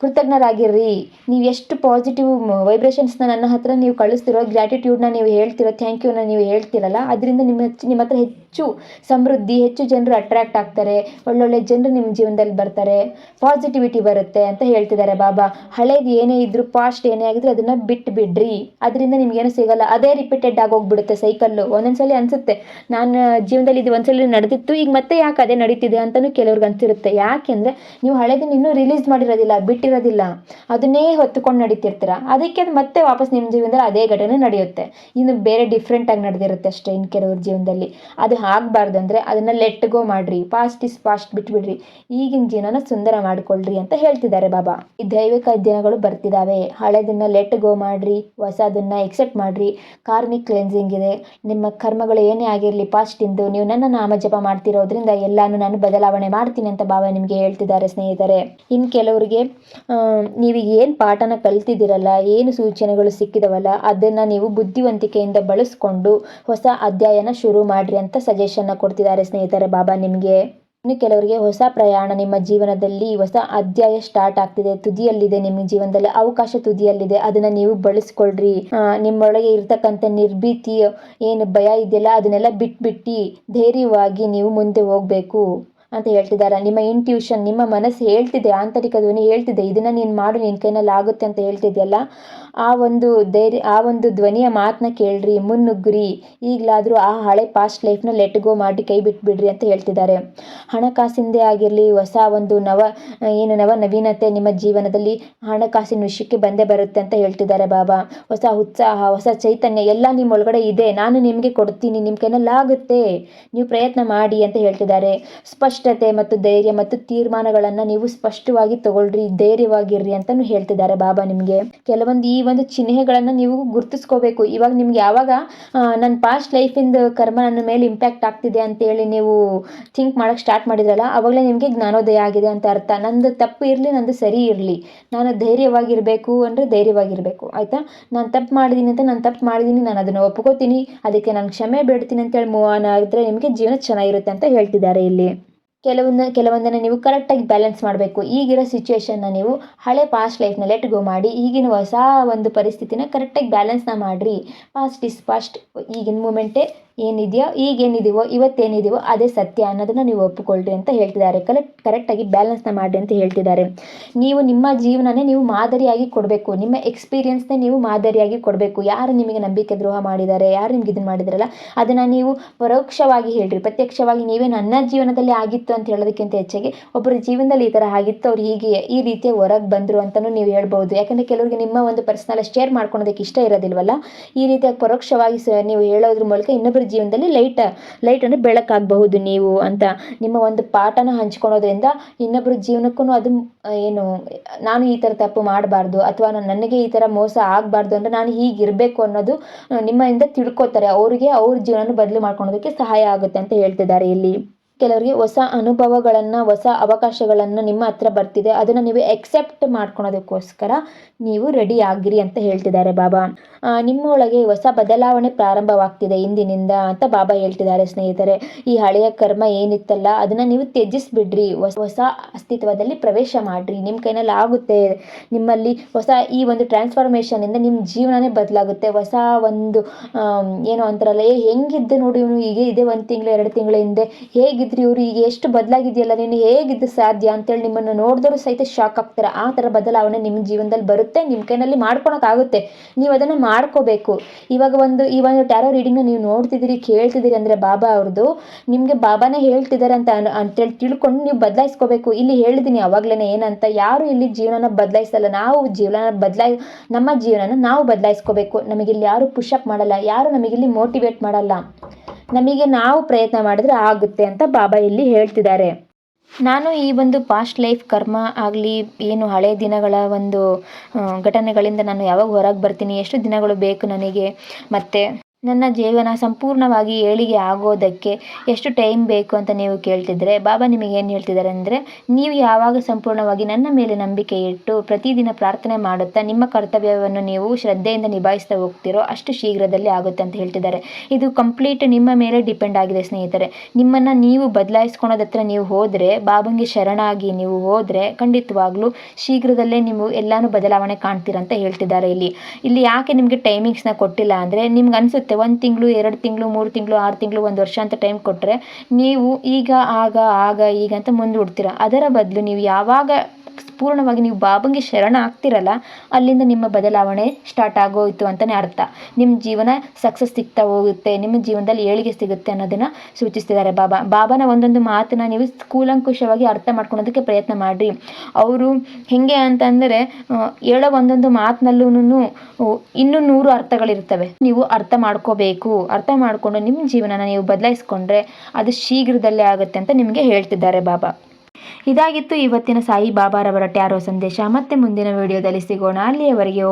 ಕೃತಜ್ಞರಾಗಿರ್ರಿ. ನೀವು ಎಷ್ಟು ಪಾಸಿಟಿವ್ ವೈಬ್ರೇಷನ್ಸ್ನ ನನ್ನ ಹತ್ರ ನೀವು ಕಳಿಸ್ತಿರೋ ಗ್ರ್ಯಾಟಿಟ್ಯೂಡ್ನ ನೀವು ಹೇಳ್ತಿರೋ ಥ್ಯಾಂಕ್ ಯೂನ ನೀವು ಹೇಳ್ತಿರಲ್ಲ, ಅದರಿಂದ ನಿಮ್ಮ ಹೆಚ್ಚು ನಿಮ್ಮ ಹತ್ರ ಹೆಚ್ಚು ಸಮೃದ್ಧಿ, ಹೆಚ್ಚು ಜನರು ಅಟ್ರ್ಯಾಕ್ಟ್ ಆಗ್ತಾರೆ, ಒಳ್ಳೊಳ್ಳೆ ಜನರು ನಿಮ್ಮ ಜೀವನದಲ್ಲಿ ಬರ್ತಾರೆ ಪಾಸಿಟಿವಿಟಿ ಬರುತ್ತೆ ಅಂತ ಹೇಳ್ತಿದ್ದಾರೆ ಬಾಬಾ. ಹಳೇದು ಏನೇ ಇದ್ದರೂ ಪಾಸ್ಟ್ ಏನೇ ಆಗಿದ್ರು ಅದನ್ನು ಬಿಟ್ಟು ಬಿಡ್ರಿ. ಅದರಿಂದ ನಿಮ್ಗೇನು ಸಿಗಲ್ಲ. ಅದೇ ರಿಪೀಟೆಡ್ ಹೋಗ್ಬಿಡುತ್ತೆ ಸೈಕಲ್ಲು ಒಂದೊಂದ್ಸಲಿ ಅನಿಸುತ್ತೆ, ನಾನು ಜೀವನದಲ್ಲಿ ಇದು ಒಂದ್ಸಲಿ ನಡೆದಿತ್ತು ಈಗ ಮತ್ತೆ ಯಾಕೆ ಅದೇ ನಡೀತಿದೆ ಅಂತಲೂ ಕೆಲವ್ರಿಗೆ ಅನ್ಸಿರುತ್ತೆ. ಯಾಕೆಂದರೆ, ನೀವು ಹಳೇದನ್ನ ಇನ್ನೂ ರಿಲೀಸ್ ಮಾಡಿರೋದಿಲ್ಲ. ಬಿಟ್ಟಿರೋದಿಲ್ಲ ಅದನ್ನೇ ಹೊತ್ತುಕೊಂಡು ನಡೀತಿರ್ತೀರ. ಅದಕ್ಕೆ ಅದು ಮತ್ತೆ ವಾಪಸ್ ನಿಮ್ಮ ಜೀವನದಲ್ಲಿ ಅದೇ ಘಟನೆ ನಡೆಯುತ್ತೆ. ಇನ್ನು ಬೇರೆ ಡಿಫ್ರೆಂಟಾಗಿ ನಡೆದಿರುತ್ತೆ ಅಷ್ಟೇ ಇನ್ನು ಕೆಲವ್ರ ಜೀವನದಲ್ಲಿ. ಅದು ಆಗಬಾರ್ದು ಅಂದರೆ ಅದನ್ನು ಲೆಟ್ ಗೋ ಮಾಡಿರಿ. ಪಾಸ್ಟ್ ಇಸ್ ಪಾಸ್ಟ್ ಬಿಟ್ಬಿಡ್ರಿ. ಈಗಿನ ಜೀವನನ ಸುಂದರ ಮಾಡಿಕೊಳ್ಳ್ರಿ ಅಂತ ಹೇಳ್ತಿದ್ದಾರೆ ಬಾಬಾ. ಈ ದೈವಿಕ ಅಧ್ಯಯನಗಳು ಬರ್ತಿದ್ದಾವೆ ಹಳೆದನ್ನ ಲೆಟ್ ಗೋ ಮಾಡಿರಿ. ಹೊಸದನ್ನ ಎಕ್ಸೆಪ್ಟ್ ಮಾಡಿರಿ. ಕಾರ್ಮಿಕ್ ಕ್ಲೆನ್ಸಿಂಗ್ ಇದೆ. ನಿಮ್ಮ ಕರ್ಮಗಳು ಏನೇ ಆಗಿರಲಿ ಪಾಸ್ಟಿಂದು ನೀವು ನನ್ನ ನಾಮ ಜಪ ಮಾಡ್ತಿರೋದ್ರಿಂದ ಎಲ್ಲಾನು ನಾನು ಬದಲಾವಣೆ ಮಾಡ್ತೀನಿ ಅಂತ ಬಾಬಾ ನಿಮಗೆ ಹೇಳ್ತಿದ್ದಾರೆ ಸ್ನೇಹಿತರೆ. ಇನ್ನು ಕೆಲವರಿಗೆ ನೀವೀಗ ಏನು ಪಾಠನ ಕಲ್ತಿದ್ದೀರಲ್ಲ, ಏನು ಸೂಚನೆಗಳು ಸಿಕ್ಕಿದವಲ್ಲ, ಅದನ್ನು ನೀವು ಬುದ್ಧಿವಂತಿಕೆಯಿಂದ ಬಳಸ್ಕೊಂಡು ಹೊಸ ಅಧ್ಯಾಯನ ಶುರು ಮಾಡಿರಿ ಅಂತ ಸಜೆಷನ್ನ ಕೊಡ್ತಿದ್ದಾರೆ ಸ್ನೇಹಿತರೆ ಬಾಬಾ ನಿಮಗೆ. ಇನ್ನು ಕೆಲವರಿಗೆ ಹೊಸ ಪ್ರಯಾಣ ನಿಮ್ಮ ಜೀವನದಲ್ಲಿ ಹೊಸ ಅಧ್ಯಾಯ ಸ್ಟಾರ್ಟ್ ಆಗ್ತಿದೆ, ತುದಿಯಲ್ಲಿದೆ ನಿಮ್ಮ ಜೀವನದಲ್ಲಿ ಅವಕಾಶ ತುದಿಯಲ್ಲಿದೆ, ಅದನ್ನ ನೀವು ಬಳಸ್ಕೊಳ್ರಿ. ನಿಮ್ಮೊಳಗೆ ಇರ್ತಕ್ಕಂಥ ನಿರ್ಭೀತಿ, ಏನು ಭಯ ಇದೆಯಲ್ಲ, ಅದನ್ನೆಲ್ಲ ಬಿಟ್ಬಿಟ್ಟು ಧೈರ್ಯವಾಗಿ ನೀವು ಮುಂದೆ ಹೋಗ್ಬೇಕು. ಅಂತ ಹೇಳ್ತಿದ್ದಾರೆ. ನಿಮ್ಮ ಇಂಟ್ಯೂಷನ್ ನಿಮ್ಮ ಮನಸ್ಸು ಹೇಳ್ತಿದೆ, ಆಂತರಿಕ ಧ್ವನಿ ಹೇಳ್ತಿದೆ. ಇದನ್ನ ನೀನು ಮಾಡು ನಿನ್ನ ಕೈನಲ್ಲಿ ಆಗುತ್ತೆ ಅಂತ ಹೇಳ್ತಿದೆಯಲ್ಲ? ಆ ಒಂದು ಧೈರ್ಯ, ಆ ಒಂದು ಧ್ವನಿಯ ಮಾತನ್ನ ಕೇಳ್ರಿ, ಮುನ್ನುಗ್ಗ್ರಿ. ಈಗಲಾದರೂ ಆ ಹಳೆ ಪಾಸ್ಟ್ ಲೈಫ್ನ ಲೆಟ್ ಗೋ ಮಾಡಿ ಕೈ ಬಿಟ್ಬಿಡ್ರಿ ಅಂತ ಹೇಳ್ತಿದ್ದಾರೆ. ಹಣಕಾಸಿಂದೇ ಆಗಿರಲಿ, ಹೊಸ ಒಂದು ನವ, ಏನು ನವ ನವೀನತೆ ನಿಮ್ಮ ಜೀವನದಲ್ಲಿ ಹಣಕಾಸಿನ ವಿಷಯಕ್ಕೆ ಬಂದೇ ಬರುತ್ತೆ ಅಂತ ಹೇಳ್ತಿದ್ದಾರೆ ಬಾಬಾ. ಹೊಸ ಉತ್ಸಾಹ, ಹೊಸ ಚೈತನ್ಯ ಎಲ್ಲ ನಿಮ್ಮ ಒಳಗಡೆ ಇದೆ. ನಾನು ನಿಮಗೆ ಕೊಡ್ತೀನಿ, ನಿಮ್ಮ ಕೈನಲ್ಲಿ ಆಗುತ್ತೆ. ನೀವು ಪ್ರಯತ್ನ ಮಾಡಿ ಅಂತ ಹೇಳ್ತಿದ್ದಾರೆ. ಸ್ಪಷ್ಟತೆ ಮತ್ತು ಧೈರ್ಯ ಮತ್ತು ತೀರ್ಮಾನಗಳನ್ನು ನೀವು ಸ್ಪಷ್ಟವಾಗಿ ತಗೊಳ್ರಿ, ಧೈರ್ಯವಾಗಿರ್ರಿ ಅಂತಲೂ ಹೇಳ್ತಿದ್ದಾರೆ ಬಾಬಾ ನಿಮಗೆ. ಕೆಲವೊಂದು ಈ ಒಂದು ಚಿಹ್ನೆಗಳನ್ನು ನೀವು ಗುರ್ತಿಸ್ಕೋಬೇಕು. ಇವಾಗ ನಿಮ್ಗೆ ಯಾವಾಗ ನನ್ನ ಪಾಸ್ಟ್ ಲೈಫಿಂದ ಕರ್ಮ ನನ್ನ ಮೇಲೆ ಇಂಪ್ಯಾಕ್ಟ್ ಆಗ್ತಿದೆ ಅಂತೇಳಿ ನೀವು ಥಿಂಕ್ ಮಾಡೋಕ್ಕೆ ಸ್ಟಾರ್ಟ್ ಮಾಡಿದ್ರಲ್ಲ, ಅವಾಗಲೇ ನಿಮಗೆ ಜ್ಞಾನೋದಯ ಆಗಿದೆ ಅಂತ ಅರ್ಥ. ನಂದು ತಪ್ಪು ಇರಲಿ, ನಂದು ಸರಿ ಇರಲಿ. ನಾನು ಧೈರ್ಯವಾಗಿರಬೇಕು ಅಂದರೆ ಧೈರ್ಯವಾಗಿರಬೇಕು. ಆಯಿತಾ? ನಾನು ತಪ್ಪು ಮಾಡಿದ್ದೀನಿ ಅಂತ ನಾನು ತಪ್ಪು ಮಾಡಿದ್ದೀನಿ ನಾನು ಅದನ್ನು ಒಪ್ಕೋತೀನಿ. ಅದಕ್ಕೆ ನಾನು ಕ್ಷಮೆ ಬೇಡ್ತೀನಿ ಅಂತೇಳಿ ಮೂವ್ ಆನ್ ಆದರೆ ನಿಮಗೆ ಜೀವನ ಚೆನ್ನಾಗಿರುತ್ತೆ ಅಂತ ಹೇಳ್ತಿದ್ದಾರೆ ಇಲ್ಲಿ. ಕೆಲವೊಂದು, ಕೆಲವೊಂದನ್ನು ನೀವು ಕರೆಕ್ಟಾಗಿ ಬ್ಯಾಲೆನ್ಸ್ ಮಾಡಬೇಕು. ಈಗಿರೋ ಸಿಚುವೇಶನ್ನ ನೀವು ಹಳೆ ಪಾಸ್ಟ್ ಲೈಫ್ನ ಲೆಟ್ ಗೋ ಮಾಡಿ, ಈಗಿನ ಹೊಸ ಒಂದು ಪರಿಸ್ಥಿತಿನ ಕರೆಕ್ಟಾಗಿ ಬ್ಯಾಲೆನ್ಸ್ನ ಮಾಡಿರಿ. ಪಾಸ್ಟ್ ಇಸ್ ಪಾಸ್ಟ್ ಈಗಿನ ಮೂಮೆಂಟೇ ಏನಿದೆಯೋ ಈಗೇನಿದೆಯೋ ಇವತ್ತೇನಿದೆಯೋ ಅದೇ ಸತ್ಯ ಅನ್ನೋದನ್ನು ನೀವು ಒಪ್ಪಿಕೊಳ್ಳ್ರಿ ಅಂತ ಹೇಳ್ತಿದ್ದಾರೆ. ಕರೆಕ್ಟ್ ಕರೆಕ್ಟಾಗಿ ಬ್ಯಾಲೆನ್ಸ್ನ ಮಾಡಿರಿ ಅಂತ ಹೇಳ್ತಿದ್ದಾರೆ. ನೀವು ನಿಮ್ಮ ಜೀವನನೇ ನೀವು ಮಾದರಿಯಾಗಿ ಕೊಡಬೇಕು. ನಿಮ್ಮ ಎಕ್ಸ್ಪೀರಿಯನ್ಸ್ನೇ ನೀವು ಮಾದರಿಯಾಗಿ ಕೊಡಬೇಕು. ಯಾರು ನಿಮಗೆ ನಂಬಿಕೆ ದ್ರೋಹ ಮಾಡಿದ್ದಾರೆ, ಯಾರು ನಿಮ್ಗೆ ಇದನ್ನು ಮಾಡಿದಾರಲ್ಲ, ಅದನ್ನು ನೀವು ಪರೋಕ್ಷವಾಗಿ ಹೇಳ್ರಿ. ಪ್ರತ್ಯಕ್ಷವಾಗಿ ನೀವೇ ನನ್ನ ಜೀವನದಲ್ಲಿ ಆಗಿತ್ತು ಅಂತ ಹೇಳೋದಕ್ಕಿಂತ ಹೆಚ್ಚಾಗಿ ಒಬ್ಬರ ಜೀವನದಲ್ಲಿ ಈ ಥರ ಆಗಿತ್ತು, ಅವ್ರು ಹೀಗೆ ಈ ರೀತಿಯ ಹೊರಗೆ ಬಂದರು ಅಂತಲೂ ನೀವು ಹೇಳ್ಬೋದು ಯಾಕಂದರೆ ಕೆಲವರಿಗೆ ನಿಮ್ಮ ಒಂದು ಪರ್ಸ್ನಲ್ ಶೇರ್ ಮಾಡ್ಕೊಳೋದಕ್ಕೆ ಇಷ್ಟ ಇರೋದಿಲ್ವಲ್ಲ? ಈ ರೀತಿಯಾಗಿ ಪರೋಕ್ಷವಾಗಿ ಸ, ನೀವು ಹೇಳೋದ್ರ ಮೂಲಕ ಇನ್ನೊಬ್ಬರ ಜೀವನದಲ್ಲಿ ಲೈಟ್ ಲೈಟ್ ಅಂದರೆ ಬೆಳಕಾಗಬಹುದು ನೀವು ಅಂತ. ನಿಮ್ಮ ಒಂದು ಪಾಠನ ಹಂಚ್ಕೊಳೋದ್ರಿಂದ ಇನ್ನೊಬ್ಬರ ಜೀವನಕ್ಕೂ ಅದು ಏನು, ನಾನು ಈ ಥರ ತಪ್ಪು ಮಾಡಬಾರ್ದು ಅಥವಾ ನಾನು ನನಗೆ ಈ ಥರ ಮೋಸ ಆಗಬಾರ್ದು ಅಂದರೆ ನಾನು ಹೀಗಿರಬೇಕು ಅನ್ನೋದು ನಿಮ್ಮಿಂದ ತಿಳ್ಕೊತಾರೆ. ಅವರಿಗೆ ಅವ್ರ ಜೀವನ ಬದಲು ಮಾಡ್ಕೊಳೋದಕ್ಕೆ ಸಹಾಯ ಆಗುತ್ತೆ ಅಂತ ಹೇಳ್ತಿದ್ದಾರೆ ಇಲ್ಲಿ. ಕೆಲವರಿಗೆ ಹೊಸ ಅನುಭವಗಳನ್ನು, ಹೊಸ ಅವಕಾಶಗಳನ್ನು ನಿಮ್ಮ ಹತ್ರ ಬರ್ತಿದೆ. ಅದನ್ನು ನೀವು ಎಕ್ಸೆಪ್ಟ್ ಮಾಡ್ಕೊಳೋದಕ್ಕೋಸ್ಕರ ನೀವು ರೆಡಿ ಆಗಿರಿ ಅಂತ ಹೇಳ್ತಿದ್ದಾರೆ ಬಾಬಾ. ನಿಮ್ಮೊಳಗೆ ಹೊಸ ಬದಲಾವಣೆ ಪ್ರಾರಂಭವಾಗ್ತಿದೆ ಇಂದಿನಿಂದ ಅಂತ ಬಾಬಾ ಹೇಳ್ತಿದ್ದಾರೆ ಸ್ನೇಹಿತರೆ. ಈ ಹಳೆಯ ಕರ್ಮ ಏನಿತ್ತಲ್ಲ, ಅದನ್ನು ನೀವು ತ್ಯಜಿಸ್ಬಿಡ್ರಿ. ಹೊಸ ಅಸ್ತಿತ್ವದಲ್ಲಿ ಪ್ರವೇಶ ಮಾಡಿರಿ. ನಿಮ್ಮ ಕೈನಲ್ಲಿ ಆಗುತ್ತೆ. ನಿಮ್ಮಲ್ಲಿ ಹೊಸ ಈ ಒಂದು ಟ್ರಾನ್ಸ್ಫಾರ್ಮೇಷನಿಂದ ನಿಮ್ಮ ಜೀವನನೇ ಬದಲಾಗುತ್ತೆ. ಹೊಸ ಒಂದು ಏನು ಅಂತಾರಲ್ಲ, ಏ, ಹೆಂಗಿದ್ದೆ ನೋಡಿ ಇವನು ಈಗ ಇದೆ ಒಂದು ತಿಂಗಳು, ಎರಡು ತಿಂಗಳ ಹಿಂದೆ ಹೇಗಿದ್ರಿ ಇವರು ಈಗ ಎಷ್ಟು ಬದಲಾಗಿದೆಯಲ್ಲ, ನೀನು ಹೇಗಿದ್ದು ಸಾಧ್ಯ ಅಂತೇಳಿ ನಿಮ್ಮನ್ನು ನೋಡಿದ್ರು ಸಹಿತ ಶಾಕ್ ಆಗ್ತಾರೆ. ಆ ಥರ ಬದಲಾವಣೆ ನಿಮ್ಮ ಜೀವನದಲ್ಲಿ ಬರುತ್ತೆ, ನಿಮ್ಮ ಕೈನಲ್ಲಿ ಮಾಡ್ಕೊಳಕ್ಕಾಗುತ್ತೆ. ನೀವು ಅದನ್ನು ಮಾಡ್ಕೋಬೇಕು. ಇವಾಗ ಒಂದು ಈ ಒಂದು ಟ್ಯಾರೋ ರೀಡಿಂಗ್ನ ನೀವು ನೋಡ್ತಿದ್ದೀರಿ, ಕೇಳ್ತಿದ್ದೀರಿ ಅಂದರೆ ಬಾಬಾ ಅವ್ರದ್ದು, ನಿಮಗೆ ಬಾಬಾನೇ ಹೇಳ್ತಿದ್ದಾರೆ ಅಂತ ಅಂತೇಳಿ ತಿಳ್ಕೊಂಡು ನೀವು ಬದಲಾಯಿಸ್ಕೋಬೇಕು. ಇಲ್ಲಿ ಹೇಳಿದ್ದೀನಿ ಅವಾಗಲೇ ಏನಂತ, ಯಾರು ಇಲ್ಲಿ ಜೀವನನ ಬದಲಾಯಿಸಲ್ಲ. ನಾವು ಜೀವನ ಬದಲಾಯ್, ನಮ್ಮ ಜೀವನನ ನಾವು ಬದಲಾಯಿಸ್ಕೋಬೇಕು. ನಮಗಿಲ್ಲಿ ಯಾರು ಪುಷಪ್ ಮಾಡಲ್ಲ, ಯಾರು ನಮಗಿಲ್ಲಿ ಮೋಟಿವೇಟ್ ಮಾಡಲ್ಲ. ನಮಗೆ ನಾವು ಪ್ರಯತ್ನ ಮಾಡಿದ್ರೆ ಆಗುತ್ತೆ ಅಂತ ಬಾಬಾ ಇಲ್ಲಿ ಹೇಳ್ತಿದ್ದಾರೆ. ನಾನು ಈ ಒಂದು ಪಾಸ್ಟ್ ಲೈಫ್ ಕರ್ಮ ಆಗಲಿ, ಏನು ಹಳೆ ದಿನಗಳ ಒಂದು ಘಟನೆಗಳಿಂದ ನಾನು ಯಾವಾಗ ಹೊರಗೆ ಬರ್ತೀನಿ, ಎಷ್ಟು ದಿನಗಳು ಬೇಕು ನನಗೆ, ಮತ್ತು ನನ್ನ ಜೀವನ ಸಂಪೂರ್ಣವಾಗಿ ಏಳಿಗೆ ಆಗೋದಕ್ಕೆ ಎಷ್ಟು ಟೈಮ್ ಬೇಕು ಅಂತ ನೀವು ಕೇಳ್ತಿದ್ರೆ, ಬಾಬಾ ನಿಮಗೆ ಏನು ಹೇಳ್ತಿದ್ದಾರೆ ಅಂದರೆ, ನೀವು ಯಾವಾಗ ಸಂಪೂರ್ಣವಾಗಿ ನನ್ನ ಮೇಲೆ ನಂಬಿಕೆ ಇಟ್ಟು ಪ್ರತಿದಿನ ಪ್ರಾರ್ಥನೆ ಮಾಡುತ್ತಾ ನಿಮ್ಮ ಕರ್ತವ್ಯವನ್ನು ನೀವು ಶ್ರದ್ಧೆಯಿಂದ ನಿಭಾಯಿಸ್ತಾ ಹೋಗ್ತಿರೋ, ಅಷ್ಟು ಶೀಘ್ರದಲ್ಲಿ ಆಗುತ್ತೆ ಅಂತ ಹೇಳ್ತಿದ್ದಾರೆ. ಇದು ಕಂಪ್ಲೀಟ್ ನಿಮ್ಮ ಮೇಲೆ ಡಿಪೆಂಡ್ ಆಗಿದೆ ಸ್ನೇಹಿತರೆ. ನಿಮ್ಮನ್ನು ನೀವು ಬದಲಾಯಿಸ್ಕೊಳೋದತ್ರ ನೀವು ಹೋದರೆ, ಬಾಬಂಗೆ ಶರಣಾಗಿ ನೀವು ಹೋದರೆ ಖಂಡಿತವಾಗ್ಲೂ ಶೀಘ್ರದಲ್ಲೇ ನೀವು ಎಲ್ಲಾನು ಬದಲಾವಣೆ ಕಾಣ್ತೀರಂತ ಹೇಳ್ತಿದ್ದಾರೆ ಇಲ್ಲಿ. ಇಲ್ಲಿ ಯಾಕೆ ನಿಮಗೆ ಟೈಮಿಂಗ್ಸ್ನ ಕೊಟ್ಟಿಲ್ಲ ಅಂದರೆ, ನಿಮ್ಗೆ ಅನಿಸುತ್ತೆ ಒಂದು ತಿಂಗಳು, ಎರಡು ತಿಂಗಳು, ಮೂರು ತಿಂಗಳು, ಆರು ತಿಂಗಳು, ಒಂದು ವರ್ಷ ಅಂತ ಟೈಮ್ ಕೊಟ್ಟರೆ ನೀವು ಈಗ ಆಗ ಆಗ, ಈಗ ಅಂತ ಮುಂದೂಡ್ತೀರ? ಅದರ ಬದಲು ನೀವು ಯಾವಾಗ ಪೂರ್ಣವಾಗಿ ನೀವು ಬಾಬಂಗೆ ಶರಣ ಆಗ್ತಿರಲ್ಲ, ಅಲ್ಲಿಂದ ನಿಮ್ಮ ಬದಲಾವಣೆ ಸ್ಟಾರ್ಟ್ ಆಗೋಯ್ತು ಅಂತಲೇ ಅರ್ಥ. ನಿಮ್ಮ ಜೀವನ ಸಕ್ಸಸ್ ಸಿಗ್ತಾ ಹೋಗುತ್ತೆ, ನಿಮ್ಮ ಜೀವನದಲ್ಲಿ ಏಳಿಗೆ ಸಿಗುತ್ತೆ ಅನ್ನೋದನ್ನು ಸೂಚಿಸ್ತಿದ್ದಾರೆ ಬಾಬಾ. ಬಾಬಾನ ಒಂದೊಂದು ಮಾತನ್ನ ನೀವು ಕೂಲಂಕುಷವಾಗಿ ಅರ್ಥ ಮಾಡ್ಕೊಳೋದಕ್ಕೆ ಪ್ರಯತ್ನ ಮಾಡಿರಿ. ಅವರು ಹೇಗೆ ಅಂತಂದರೆ ಹೇಳೋ ಒಂದೊಂದು ಮಾತಿನಲ್ಲೂ ಇನ್ನೂ ನೂರು ಅರ್ಥಗಳಿರ್ತವೆ. ನೀವು ಅರ್ಥ ಮಾಡ್ಕೋಬೇಕು. ಅರ್ಥ ಮಾಡಿಕೊಂಡು ನಿಮ್ಮ ಜೀವನನ ನೀವು ಬದಲಾಯಿಸ್ಕೊಂಡ್ರೆ ಅದು ಶೀಘ್ರದಲ್ಲೇ ಆಗುತ್ತೆ ಅಂತ ನಿಮಗೆ ಹೇಳ್ತಿದ್ದಾರೆ ಬಾಬಾ. ಇದಾಗಿತ್ತು ಇವತ್ತಿನ ಸಾಯಿ ಬಾಬಾರವರ ಟ್ಯಾರೋ ಸಂದೇಶ. ಮತ್ತೆ ಮುಂದಿನ ವಿಡಿಯೋದಲ್ಲಿ ಸಿಗೋಣ. ಅಲ್ಲಿಯವರೆಗೆ